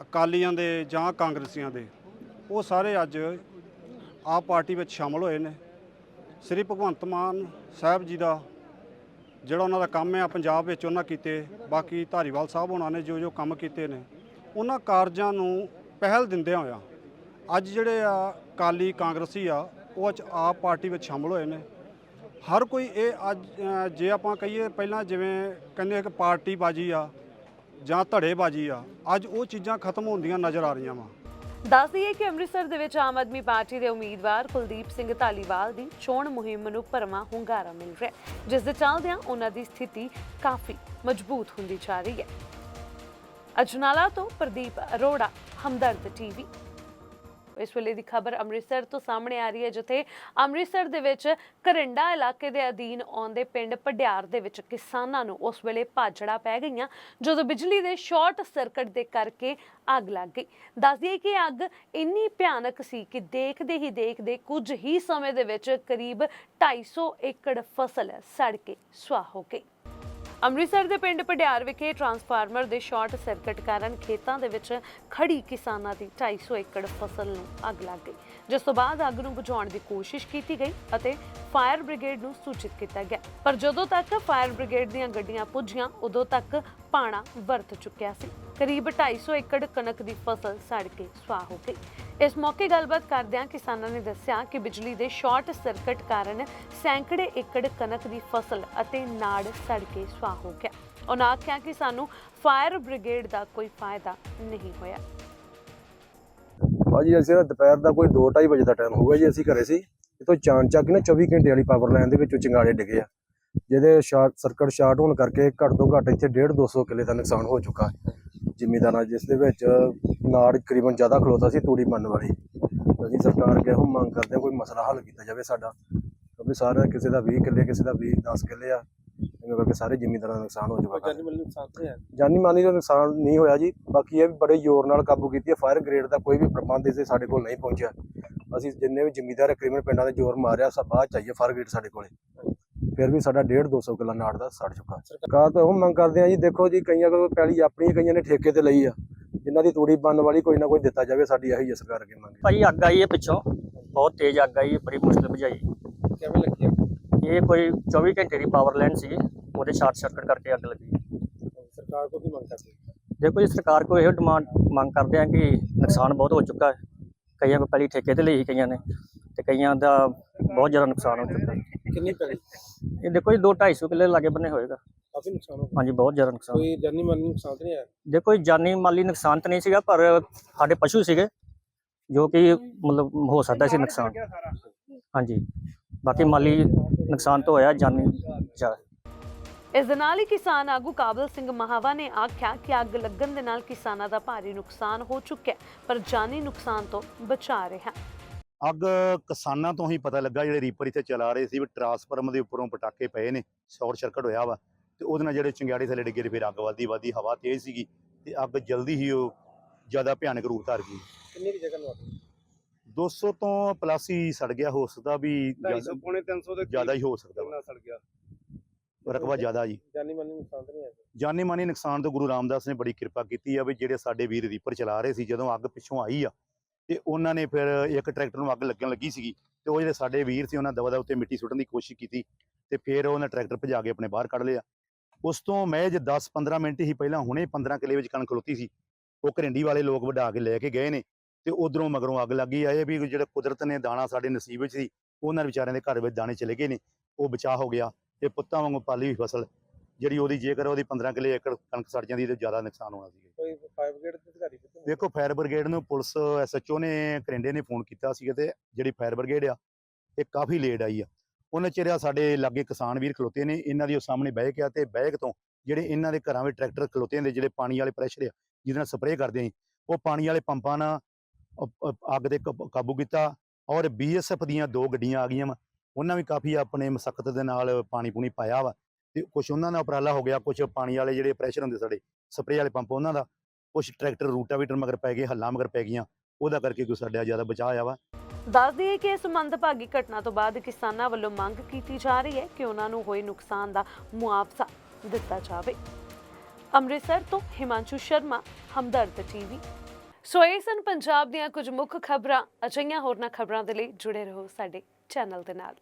ਅਕਾਲੀਆਂ ਦੇ ਜਾਂ ਕਾਂਗਰਸੀਆਂ ਦੇ, ਉਹ ਸਾਰੇ ਅੱਜ ਆਪ ਪਾਰਟੀ ਵਿੱਚ ਸ਼ਾਮਲ ਹੋਏ ਨੇ। ਸ੍ਰੀ ਭਗਵੰਤ ਮਾਨ ਸਾਹਿਬ ਜੀ ਦਾ ਜਿਹੜਾ ਉਹਨਾਂ ਦਾ ਕੰਮ ਹੈ ਪੰਜਾਬ ਵਿੱਚ ਉਹਨਾਂ ਕੀਤੇ, ਬਾਕੀ ਧਾਰੀਵਾਲ ਸਾਹਿਬ ਉਹਨਾਂ ਨੇ ਜੋ ਜੋ ਕੰਮ ਕੀਤੇ ਨੇ, ਉਹਨਾਂ ਕਾਰਜਾਂ ਨੂੰ ਪਹਿਲ ਦਿੰਦਿਆਂ ਹੋਇਆ ਅੱਜ ਜਿਹੜੇ ਆ ਕਾਲੀ ਕਾਂਗਰਸੀ ਆ ਉਹ ਅੱਜ ਆਪ ਪਾਰਟੀ ਵਿੱਚ ਸ਼ਾਮਲ ਹੋਏ ਨੇ। ਹਰ ਕੋਈ ਇਹ ਅੱਜ ਜੇ ਆਪਾਂ ਕਹੀਏ ਪਹਿਲਾਂ ਜਿਵੇਂ ਕਹਿੰਦੇ ਕਿ ਪਾਰਟੀ ਬਾਜੀ ਆ ਜਾਂ ਧੜੇਬਾਜੀ ਆ ਅੱਜ ਉਹ ਚੀਜ਼ਾਂ ਖਤਮ ਹੁੰਦੀਆਂ ਨਜ਼ਰ ਆ ਰਹੀਆਂ ਵਾ। ਦੱਸ ਦਈਏ ਕਿ ਅੰਮ੍ਰਿਤਸਰ ਦੇ ਵਿੱਚ ਆਮ ਆਦਮੀ ਪਾਰਟੀ ਦੇ ਉਮੀਦਵਾਰ ਕੁਲਦੀਪ ਸਿੰਘ ਧਾਲੀਵਾਲ ਦੀ ਚੋਣ ਮੁਹਿੰਮ ਨੂੰ ਭਰਵਾਂ ਹੁੰਗਾਰਾ ਮਿਲ ਰਿਹਾ ਹੈ, ਜਿਸ ਦੇ ਚੱਲਦਿਆਂ ਉਹਨਾਂ ਦੀ ਸਥਿਤੀ ਕਾਫੀ ਮਜ਼ਬੂਤ ਹੁੰਦੀ ਜਾ ਰਹੀ ਹੈ। ਅਜਨਾਲਾ ਤੋਂ ਪ੍ਰਦੀਪ ਅਰੋੜਾ ਹਮਦਰਦ ਟੀਵੀ। ਇਸ ਵੇਲੇ ਦੀ ਖਬਰ ਅੰਮ੍ਰਿਤਸਰ ਤੋਂ ਸਾਹਮਣੇ ਆ ਰਹੀ ਹੈ, ਜਿੱਥੇ ਅੰਮ੍ਰਿਤਸਰ ਦੇ ਵਿੱਚ ਕਰੰਡਾ ਇਲਾਕੇ ਦੇ ਅਧੀਨ ਆਉਂਦੇ ਪਿੰਡ ਪਡਿਆਰ ਦੇ ਵਿੱਚ ਕਿਸਾਨਾਂ ਨੂੰ ਉਸ ਵੇਲੇ ਭਾਜੜਾ ਪੈ ਗਈਆਂ, ਜਦੋਂ ਬਿਜਲੀ ਦੇ ਸ਼ਾਰਟ ਸਰਕਟ ਦੇ ਕਰਕੇ ਅੱਗ ਲੱਗ ਗਈ। ਦੱਸ ਦਈਏ ਕਿ ਅੱਗ ਇੰਨੀ ਭਿਆਨਕ ਸੀ ਕਿ ਦੇਖਦੇ ਹੀ ਦੇਖਦੇ ਕੁਝ ਹੀ ਸਮੇਂ ਦੇ ਵਿੱਚ ਕਰੀਬ 250 ਏਕੜ ਫਸਲ ਸੜ ਕੇ ਸੁਆਹ ਹੋ ਗਈ। ਅੰਮ੍ਰਿਤਸਰ ਦੇ ਪਿੰਡ ਪਡਿਆਰ ਵਿਖੇ ਟਰਾਂਸਫਾਰਮਰ ਦੇ ਸ਼ਾਰਟ ਸਰਕਟ ਕਾਰਨ ਖੇਤਾਂ ਦੇ ਵਿੱਚ ਖੜੀ ਕਿਸਾਨਾਂ ਦੀ 250 ਏਕੜ ਫਸਲ ਨੂੰ ਅੱਗ ਲੱਗ ਗਈ, ਜਿਸ ਤੋਂ ਬਾਅਦ ਅੱਗ ਨੂੰ ਬੁਝਾਉਣ ਦੀ ਕੋਸ਼ਿਸ਼ ਕੀਤੀ ਗਈ ਅਤੇ ਫਾਇਰ ਬ੍ਰਿਗੇਡ ਨੂੰ ਸੂਚਿਤ ਕੀਤਾ ਗਿਆ। ਪਰ ਜਦੋਂ ਤੱਕ ਫਾਇਰ ਬ੍ਰਿਗੇਡ ਦੀਆਂ ਗੱਡੀਆਂ ਪੁੱਜੀਆਂ, ਉਦੋਂ ਤੱਕ ਪਾਣਾ ਵਰਤ ਚੁੱਕਿਆ ਸੀ। ਕਰੀਬ 250 ਏਕੜ ਕਣਕ ਦੀ ਫਸਲ ਸੜ ਕੇ ਸੁਆਹ ਹੋ ਗਈ। ਇਸ ਮੌਕੇ ਗੱਲਬਾਤ ਕਰਦਿਆਂ ਕਿਸਾਨਾਂ ਨੇ ਦੱਸਿਆ ਕਿ ਬਿਜਲੀ ਦੇ ਸ਼ਾਰਟ ਸਰਕਟ ਕਾਰਨ ਸੈਂਕੜੇ ਏਕੜ ਕਣਕ ਦੀ ਫਸਲ ਅਤੇ ਨਾੜ ਸੜ ਕੇ ਸੁਆਹ ਹੋ ਗਿਆ। ਉਹਨਾਂ ਆਖਿਆ ਕਿ ਸਾਨੂੰ ਫਾਇਰ ਬ੍ਰਿਗੇਡ ਦਾ ਕੋਈ ਫਾਇਦਾ ਨਹੀਂ ਹੋਇਆ। ਭਾਜੀ, ਅਸੀਂ ਨਾ ਦੁਪਹਿਰ ਦਾ ਕੋਈ 2:30 ਵਜੇ ਦਾ ਟਾਈਮ ਹੋਊਗਾ ਜੀ, ਅਸੀਂ ਘਰੇ ਸੀ। ਇਤੋਂ ਚਾਨ ਚੱਕ ਨਾ 24 ਘੰਟੇ ਵਾਲੀ ਪਾਵਰ ਲਾਈਨ ਦੇ ਵਿੱਚੋਂ ਚਿੰਗਾੜੇ ਡਿੱਗੇ ਆ। ਜਿਹਦੇ ਸ਼ਾਰਟ ਸਰਕਟ ਸ਼ਾਰਟ ਹੋਣ ਕਰਕੇ ਘੱਟ ਤੋਂ ਘੱਟ ਇੱਥੇ 1.5 200 ਕਿੱਲੇ ਦਾ ਨੁਕਸਾਨ ਹੋ ਚੁੱਕਾ ਹੈ। ਜ਼ਿਮੀਂਦਾਰਾਂ ਜਿਸ ਦੇ ਵਿੱਚ ਨਾੜ ਤਕਰੀਬਨ ਜ਼ਿਆਦਾ ਖਲੋਤਾ ਸੀ ਤੂੜੀ ਬੰਨ ਵਾਲੀ। ਅਸੀਂ ਸਰਕਾਰ ਅੱਗੇ ਉਹ ਮੰਗ ਕਰਦੇ ਹਾਂ ਕੋਈ ਮਸਲਾ ਹੱਲ ਕੀਤਾ ਜਾਵੇ ਸਾਡਾ ਕਿਉਂਕਿ ਸਾਰਾ ਕਿਸੇ ਦਾ 20 ਕਿੱਲੇ ਕਿਸੇ ਦਾ 20 10 ਕਿੱਲੇ ਆ ਇਹਨਾਂ ਕਰਕੇ ਸਾਰੇ ਜ਼ਿਮੀਂਦਾਰਾਂ ਦਾ ਨੁਕਸਾਨ ਹੋ ਚੁੱਕਾ ਹੈ। ਜਾਨੀ ਮਾਨੀ ਦਾ ਨੁਕਸਾਨ ਨਹੀਂ ਹੋਇਆ ਜੀ ਬਾਕੀ ਇਹ ਵੀ ਬੜੇ ਜ਼ੋਰ ਨਾਲ ਕਾਬੂ ਕੀਤੀ ਹੈ ਫਾਇਰ ਗ੍ਰੇਡ ਦਾ ਕੋਈ ਵੀ ਪ੍ਰਬੰਧ ਇਸੇ ਸਾਡੇ ਕੋਲ ਨਹੀਂ ਪਹੁੰਚਿਆ। ਅਸੀਂ ਜਿੰਨੇ ਵੀ ਜ਼ਿਮੀਂਦਾਰ ਕ੍ਰਿਮੀਨਲ ਪਿੰਡਾਂ ਦੇ ਜ਼ੋਰ ਮਾਰਿਆ ਸਭ ਬਾਅਦ ਚਾਹੀਏ ਫਾਇਰ ਗ੍ਰੇਡ ਸਾਡੇ ਕੋਲੇ। ਫਿਰ ਵੀ ਸਾਡਾ 1.5 200 ਕਿੱਲਾ ਨਾੜ ਦਾ ਸੜ ਚੁੱਕਾ। ਸਰਕਾਰ ਤੋਂ ਉਹ ਮੰਗ ਕਰਦੇ ਆ ਜੀ ਦੇਖੋ ਜੀ ਕਈਆਂ ਕੋਲ ਪਹਿਲੀ ਆਪਣੀ ਕਈਆਂ ਨੇ ਠੇਕੇ ਤੇ ਲਈ ਆ। ਜਿਨ੍ਹਾਂ ਦੀ ਤੂੜੀ ਬੰਨ ਵਾਲੀ ਕੋਈ ਨਾ ਕੋਈ ਦਿੱਤਾ ਜਾਵੇ ਸਾਡੀ ਇਹੀ ਹੈ ਸਰਕਾਰ ਅੱਗੇ ਮੰਗ। ਭਾਜੀ ਅੱਗ ਆਈ ਹੈ ਪਿੱਛੋਂ। ਬਹੁਤ ਤੇਜ਼ ਅੱਗ ਆਈ ਹੈ ਬੜੀ ਮੁਸ਼ਕਿਲ ਬੁਝਾਈ। ਕਿਵੇਂ ਲੱਗੀ ਇਹ ਕੋਈ 24 ਘੰਟੇ ਦੀ ਪਾਵਰ ਲਾਈਨ ਸੀ ਉਹਦੇ ਸ਼ਾਰਟ ਸਰਕਟ ਕਰਕੇ ਅੱਗ ਲੱਗੀ। ਸਰਕਾਰ ਕੋਲ ਕੀ ਮੰਗ ਕਰਦੇ? ਦੇਖੋ ਜੀ ਸਰਕਾਰ ਕੋਲ ਇਹੋ ਡਿਮਾਂਡ ਮੰਗ ਕਰਦੇ ਆ ਕਿ ਨੁਕਸਾਨ ਬਹੁਤ ਹੋ ਚੁੱਕਾ ਹੈ। ਕਈਆਂ ਕੋਲ ਪਹਿਲੀ ਠੇਕੇ ਤੇ ਲਈ ਸੀ ਕਈਆਂ ਨੇ। ਤੇ ਕਈਆਂ ਦਾ ਬਹੁਤ ਜ਼ਿਆਦਾ ਨੁਕਸਾਨ ਹੋ ਚੁੱਕਾ ਹੈ। ਕਿੰਨੀ ਪੈਲੀ ਇਹ ਦੇਖੋ ਜੀ 2 250 ਕਿੱਲੇ ਲਾਗੇ ਬੰਨੇ ਹੋਏਗਾ। ਕਾਫੀ ਨੁਕਸਾਨ ਹੋ ਗਿਆ। ਹਾਂਜੀ ਬਹੁਤ ਜ਼ਿਆਦਾ ਨੁਕਸਾਨ। ਕੋਈ ਜਾਨੀ ਮਾਨੀ ਨੁਕਸਾਨ ਤਾਂ ਨਹੀਂ ਆਇਆ? ਦੇਖੋ ਜੀ ਜਾਨੀ ਮਾਲੀ ਨੁਕਸਾਨ ਤਾਂ ਨਹੀਂ ਸੀਗਾ ਪਰ ਸਾਡੇ ਪਸ਼ੂ ਸੀਗੇ ਜੋ ਕਿ ਮਤਲਬ ਹੋ ਸਕਦਾ ਸੀ ਨੁਕਸਾਨ। ਹਾਂਜੀ ਬਾਕੀ ਮਾਲੀ ਨੁਕਸਾਨ ਤਾਂ ਹੋਇਆ ਜਾਨੀ ਜ਼ਿਆਦਾ। ਇਸ ਦੇ ਨਾਲ ਹੀ ਕਿਸਾਨ ਆਗੂ ਕਾਬਲ ਸਿੰਘ ਮਹਾਵਾ ਨੇ ਆਖਿਆ ਕਿ ਅੱਗ ਲੱਗਣ ਦੇ ਨਾਲ ਕਿਸਾਨਾਂ ਦਾ ਭਾਰੀ ਨੁਕਸਾਨ ਹੋ ਚੁੱਕਿਆ ਹੈ, ਪਰ ਜਾਨੀ ਨੁਕਸਾਨ ਤੋਂ ਬਚਾ ਰਿਹਾ ਅੱਗ ਕਿਸਾਨਾਂ ਤੋਂ ਹੀ ਪਤਾ ਲੱਗਾ ਜਿਹੜੇ ਰੀਪਰ ਇੱਥੇ ਚਲਾ ਰਹੇ ਸੀ ਵੀ ਟਰਾਂਸਫਾਰਮਰ ਦੇ ਉੱਪਰੋਂ ਪਟਾਕੇ ਪਏ ਨੇ ਸ਼ਾਰਟ ਸਰਕਟ ਹੋਇਆ ਵਾ ਤੇ ਉਹਦੇ ਨਾਲ ਜਿਹੜੇ ਚੰਗਿਆੜੇ ਥੱਲੇ ਡਿੱਗੇ ਫਿਰ ਅੱਗ ਵੱਧਦੀ ਵੱਧਦੀ ਹਵਾ ਤੇਜ਼ ਸੀਗੀ ਤੇ ਅੱਗ ਜਲਦੀ ਹੀ ਉਹ ਜ਼ਿਆਦਾ ਭਿਆਨਕ ਰੂਪ ਧਾਰ ਗਈ। ਕਿੰਨੀ ਕੁ ਜਗ੍ਹਾ ਨੂੰ ਅੱਗ 200 ਤੋਂ ਪਲੱਸ ਹੀ ਸੜ ਗਿਆ ਹੋ ਸਕਦਾ ਵੀ 250 ਪੌਣੇ 300 ਦੇ ਜ਼ਿਆਦਾ ਹੀ ਹੋ ਸਕਦਾ ਕਿੰਨਾ ਸੜ ਗਿਆ? ਰਕਬਾ ਜ਼ਿਆਦਾ ਜੀ। ਜਾਨੀ ਮਾਨੀ ਨੁਕਸਾਨ ਤਾਂ ਨਹੀਂ ਆਇਆ ਜਾਨੀ ਮਾਨੀ ਨੁਕਸਾਨ ਤੋਂ ਗੁਰੂ ਰਾਮਦਾਸ ਨੇ ਬੜੀ ਕਿਰਪਾ ਕੀਤੀ ਆ ਵੀ ਜਿਹੜੇ ਸਾਡੇ ਵੀਰ ਰੀਪਰ ਚਲਾ ਰਹੇ ਸੀ ਜਦੋਂ ਅੱਗ ਪਿੱਛੋਂ ਆਈ ਆ ਤੇ ਉਹਨਾਂ ਨੇ ਫਿਰ ਇੱਕ ਟਰੈਕਟਰ ਨੂੰ ਅੱਗ ਲੱਗਣ ਲੱਗੀ ਸੀਗੀ ਤੇ ਉਹ ਜਿਹੜੇ ਸਾਡੇ ਵੀਰ ਸੀ ਉਹਨਾਂ ਦਵਾ ਦਾ ਉੱਤੇ ਮਿੱਟੀ ਸੁੱਟਣ ਦੀ ਕੋਸ਼ਿਸ਼ ਕੀਤੀ ਤੇ ਫਿਰ ਉਹਨਾਂ ਟਰੈਕਟਰ ਭਜਾ ਕੇ ਆਪਣੇ ਬਾਹਰ ਕੱਢ ਲਿਆ। ਉਸ ਤੋਂ ਮੈਂ ਜੇ 10-15 ਮਿੰਟ ਹੀ ਪਹਿਲਾਂ ਹੁਣੇ 15 ਕਿੱਲੇ ਵਿੱਚ ਕਣਕ ਖਲੋਤੀ ਸੀ। ਉਹ ਘਰਿੰਡੀ ਵਾਲੇ ਲੋਕ ਵਢਾ ਕੇ ਲੈ ਕੇ ਗਏ ਨੇ ਤੇ ਉਧਰੋਂ ਮਗਰੋਂ ਅੱਗ ਲੱਗੀ ਆਏ ਵੀ ਜਿਹੜੇ ਕੁਦਰਤ ਨੇ ਦਾਣਾ ਸਾਡੇ ਨਸੀਬ ਵਿੱਚ ਸੀ, ਉਹਨਾਂ ਵਿਚਾਰਿਆਂ ਦੇ ਘਰ ਵਿੱਚ ਦਾਣੇ ਚਲੇ ਗਏ ਨੇ। ਉਹ ਬਚਾਅ ਹੋ ਗਿਆ ਤੇ ਪੁੱਤਾਂ ਵਾਂਗੂ ਪਾਲੀ ਹੋਈ ਫਸਲ। ਜਿਹੜੀ ਉਹਦੀ ਜੇਕਰ ਉਹਦੀ 15 ਕਿੱਲੇ ਏਕੜ ਕਣਕ ਸੜ ਜਾਂਦੀ ਤੇ ਜ਼ਿਆਦਾ ਨੁਕਸਾਨ ਹੋਣਾ ਸੀ। ਕੋਈ ਫਾਇਰ ਬ੍ਰਿਗੇਡ ਦੇ ਅਧਿਕਾਰੀ ਕਿੱਥੇ ਨੇ? ਵੇਖੋ ਫਾਇਰ ਬ੍ਰਿਗੇਡ ਨੂੰ ਪੁਲਿਸ ਐਸਐਚਓ ਨੇ ਕਰਿੰਡੇ ਨੇ ਫੋਨ ਕੀਤਾ ਸੀ ਤੇ ਜਿਹੜੀ ਫਾਇਰ ਬ੍ਰਿਗੇਡ ਆ ਇਹ ਕਾਫੀ ਲੇਟ ਆਈ ਆ। ਉਹਨਾਂ ਚਿਰ ਆ ਸਾਡੇ ਲਾਗੇ ਕਿਸਾਨ ਵੀਰ ਖਲੋਤੇ ਨੇ ਇਹਨਾਂ ਦੀ ਉਹ ਸਾਹਮਣੇ ਬਹਿ ਕੇ ਆ ਤੇ ਬੈਗ ਤੋਂ ਜਿਹੜੇ ਇਹਨਾਂ ਦੇ ਘਰਾਂ ਵਿੱਚ ਟਰੈਕਟਰ ਖਲੋਤੇ ਹੁੰਦੇ ਜਿਹੜੇ ਪਾਣੀ ਵਾਲੇ ਪ੍ਰੈਸ਼ਰ ਆ ਜਿਹਦੇ ਨਾਲ ਸਪਰੇਅ ਕਰਦੇ ਸੀ ਉਹ ਪਾਣੀ ਵਾਲੇ ਪੰਪਾਂ ਨਾਲ ਅੱਗ ਤੇ ਕਾਬੂ- ਕਾਬੂ ਕੀਤਾ ਔਰ ਬੀਐਸਐਫ ਦੀਆਂ ਦੋ ਗੱਡੀਆਂ ਆ ਗਈਆਂ ਵਾ। ਉਹਨਾਂ ਵੀ ਕਾਫੀ ਆਪਣੇ ਮਸਕਤ ਦੇ ਨਾਲ ਪਾਣੀ ਪੂਣੀ ਪਾਇਆ ਵਾ। ਤੇ ਕੁਝ ਉਹਨਾਂ ਦਾ ਉਪਰਾਲਾ ਹੋ ਗਿਆ ਕੁਝ ਪਾਣੀ ਵਾਲੇ ਜਿਹੜੇ ਪ੍ਰੈਸ਼ਰ ਹੁੰਦੇ ਸਾਡੇ ਸਪਰੇਅ ਵਾਲੇ ਪੰਪ ਉਹਨਾਂ ਦਾ ਕੁਝ ਟਰੈਕਟਰ ਰੂਟਾਵੀਟਰ ਮਗਰ ਪੈ ਗਏ, ਹੱਲਾਂ ਮਗਰ ਪੈ ਗਈਆਂ, ਉਹਦਾ ਕਰਕੇ ਕੋਈ ਸਾਡਾ ਜ਼ਿਆਦਾ ਬਚਾਅ ਆਇਆ ਵਾ। ਦੱਸ ਦਈਏ ਕਿ ਇਸ ਮੰਦਭਾਗੀ ਘਟਨਾ ਤੋਂ ਬਾਅਦ ਕਿਸਾਨਾਂ ਵੱਲੋਂ ਮੰਗ ਕੀਤੀ ਜਾ ਰਹੀ ਹੈ ਕਿ ਉਹਨਾਂ ਨੂੰ ਹੋਏ ਨੁਕਸਾਨ ਦਾ ਮੁਆਵਜ਼ਾ ਦਿੱਤਾ ਜਾਵੇ। ਅੰਮ੍ਰਿਤਸਰ ਤੋਂ ਹਿਮਾਂਸ਼ੂ ਸ਼ਰਮਾ, ਹਮਦਰਦ ਟੀਵੀ। ਸੋ ਇਹ ਸਨ ਪੰਜਾਬ ਦੀਆਂ ਕੁਝ ਮੁੱਖ ਖਬਰਾਂ। ਅਜਿਹੀਆਂ ਹੋਰਨਾਂ ਖਬਰਾਂ ਦੇ ਲਈ ਜੁੜੇ ਰਹੋ ਸਾਡੇ ਚੈਨਲ ਦੇ ਨਾਲ।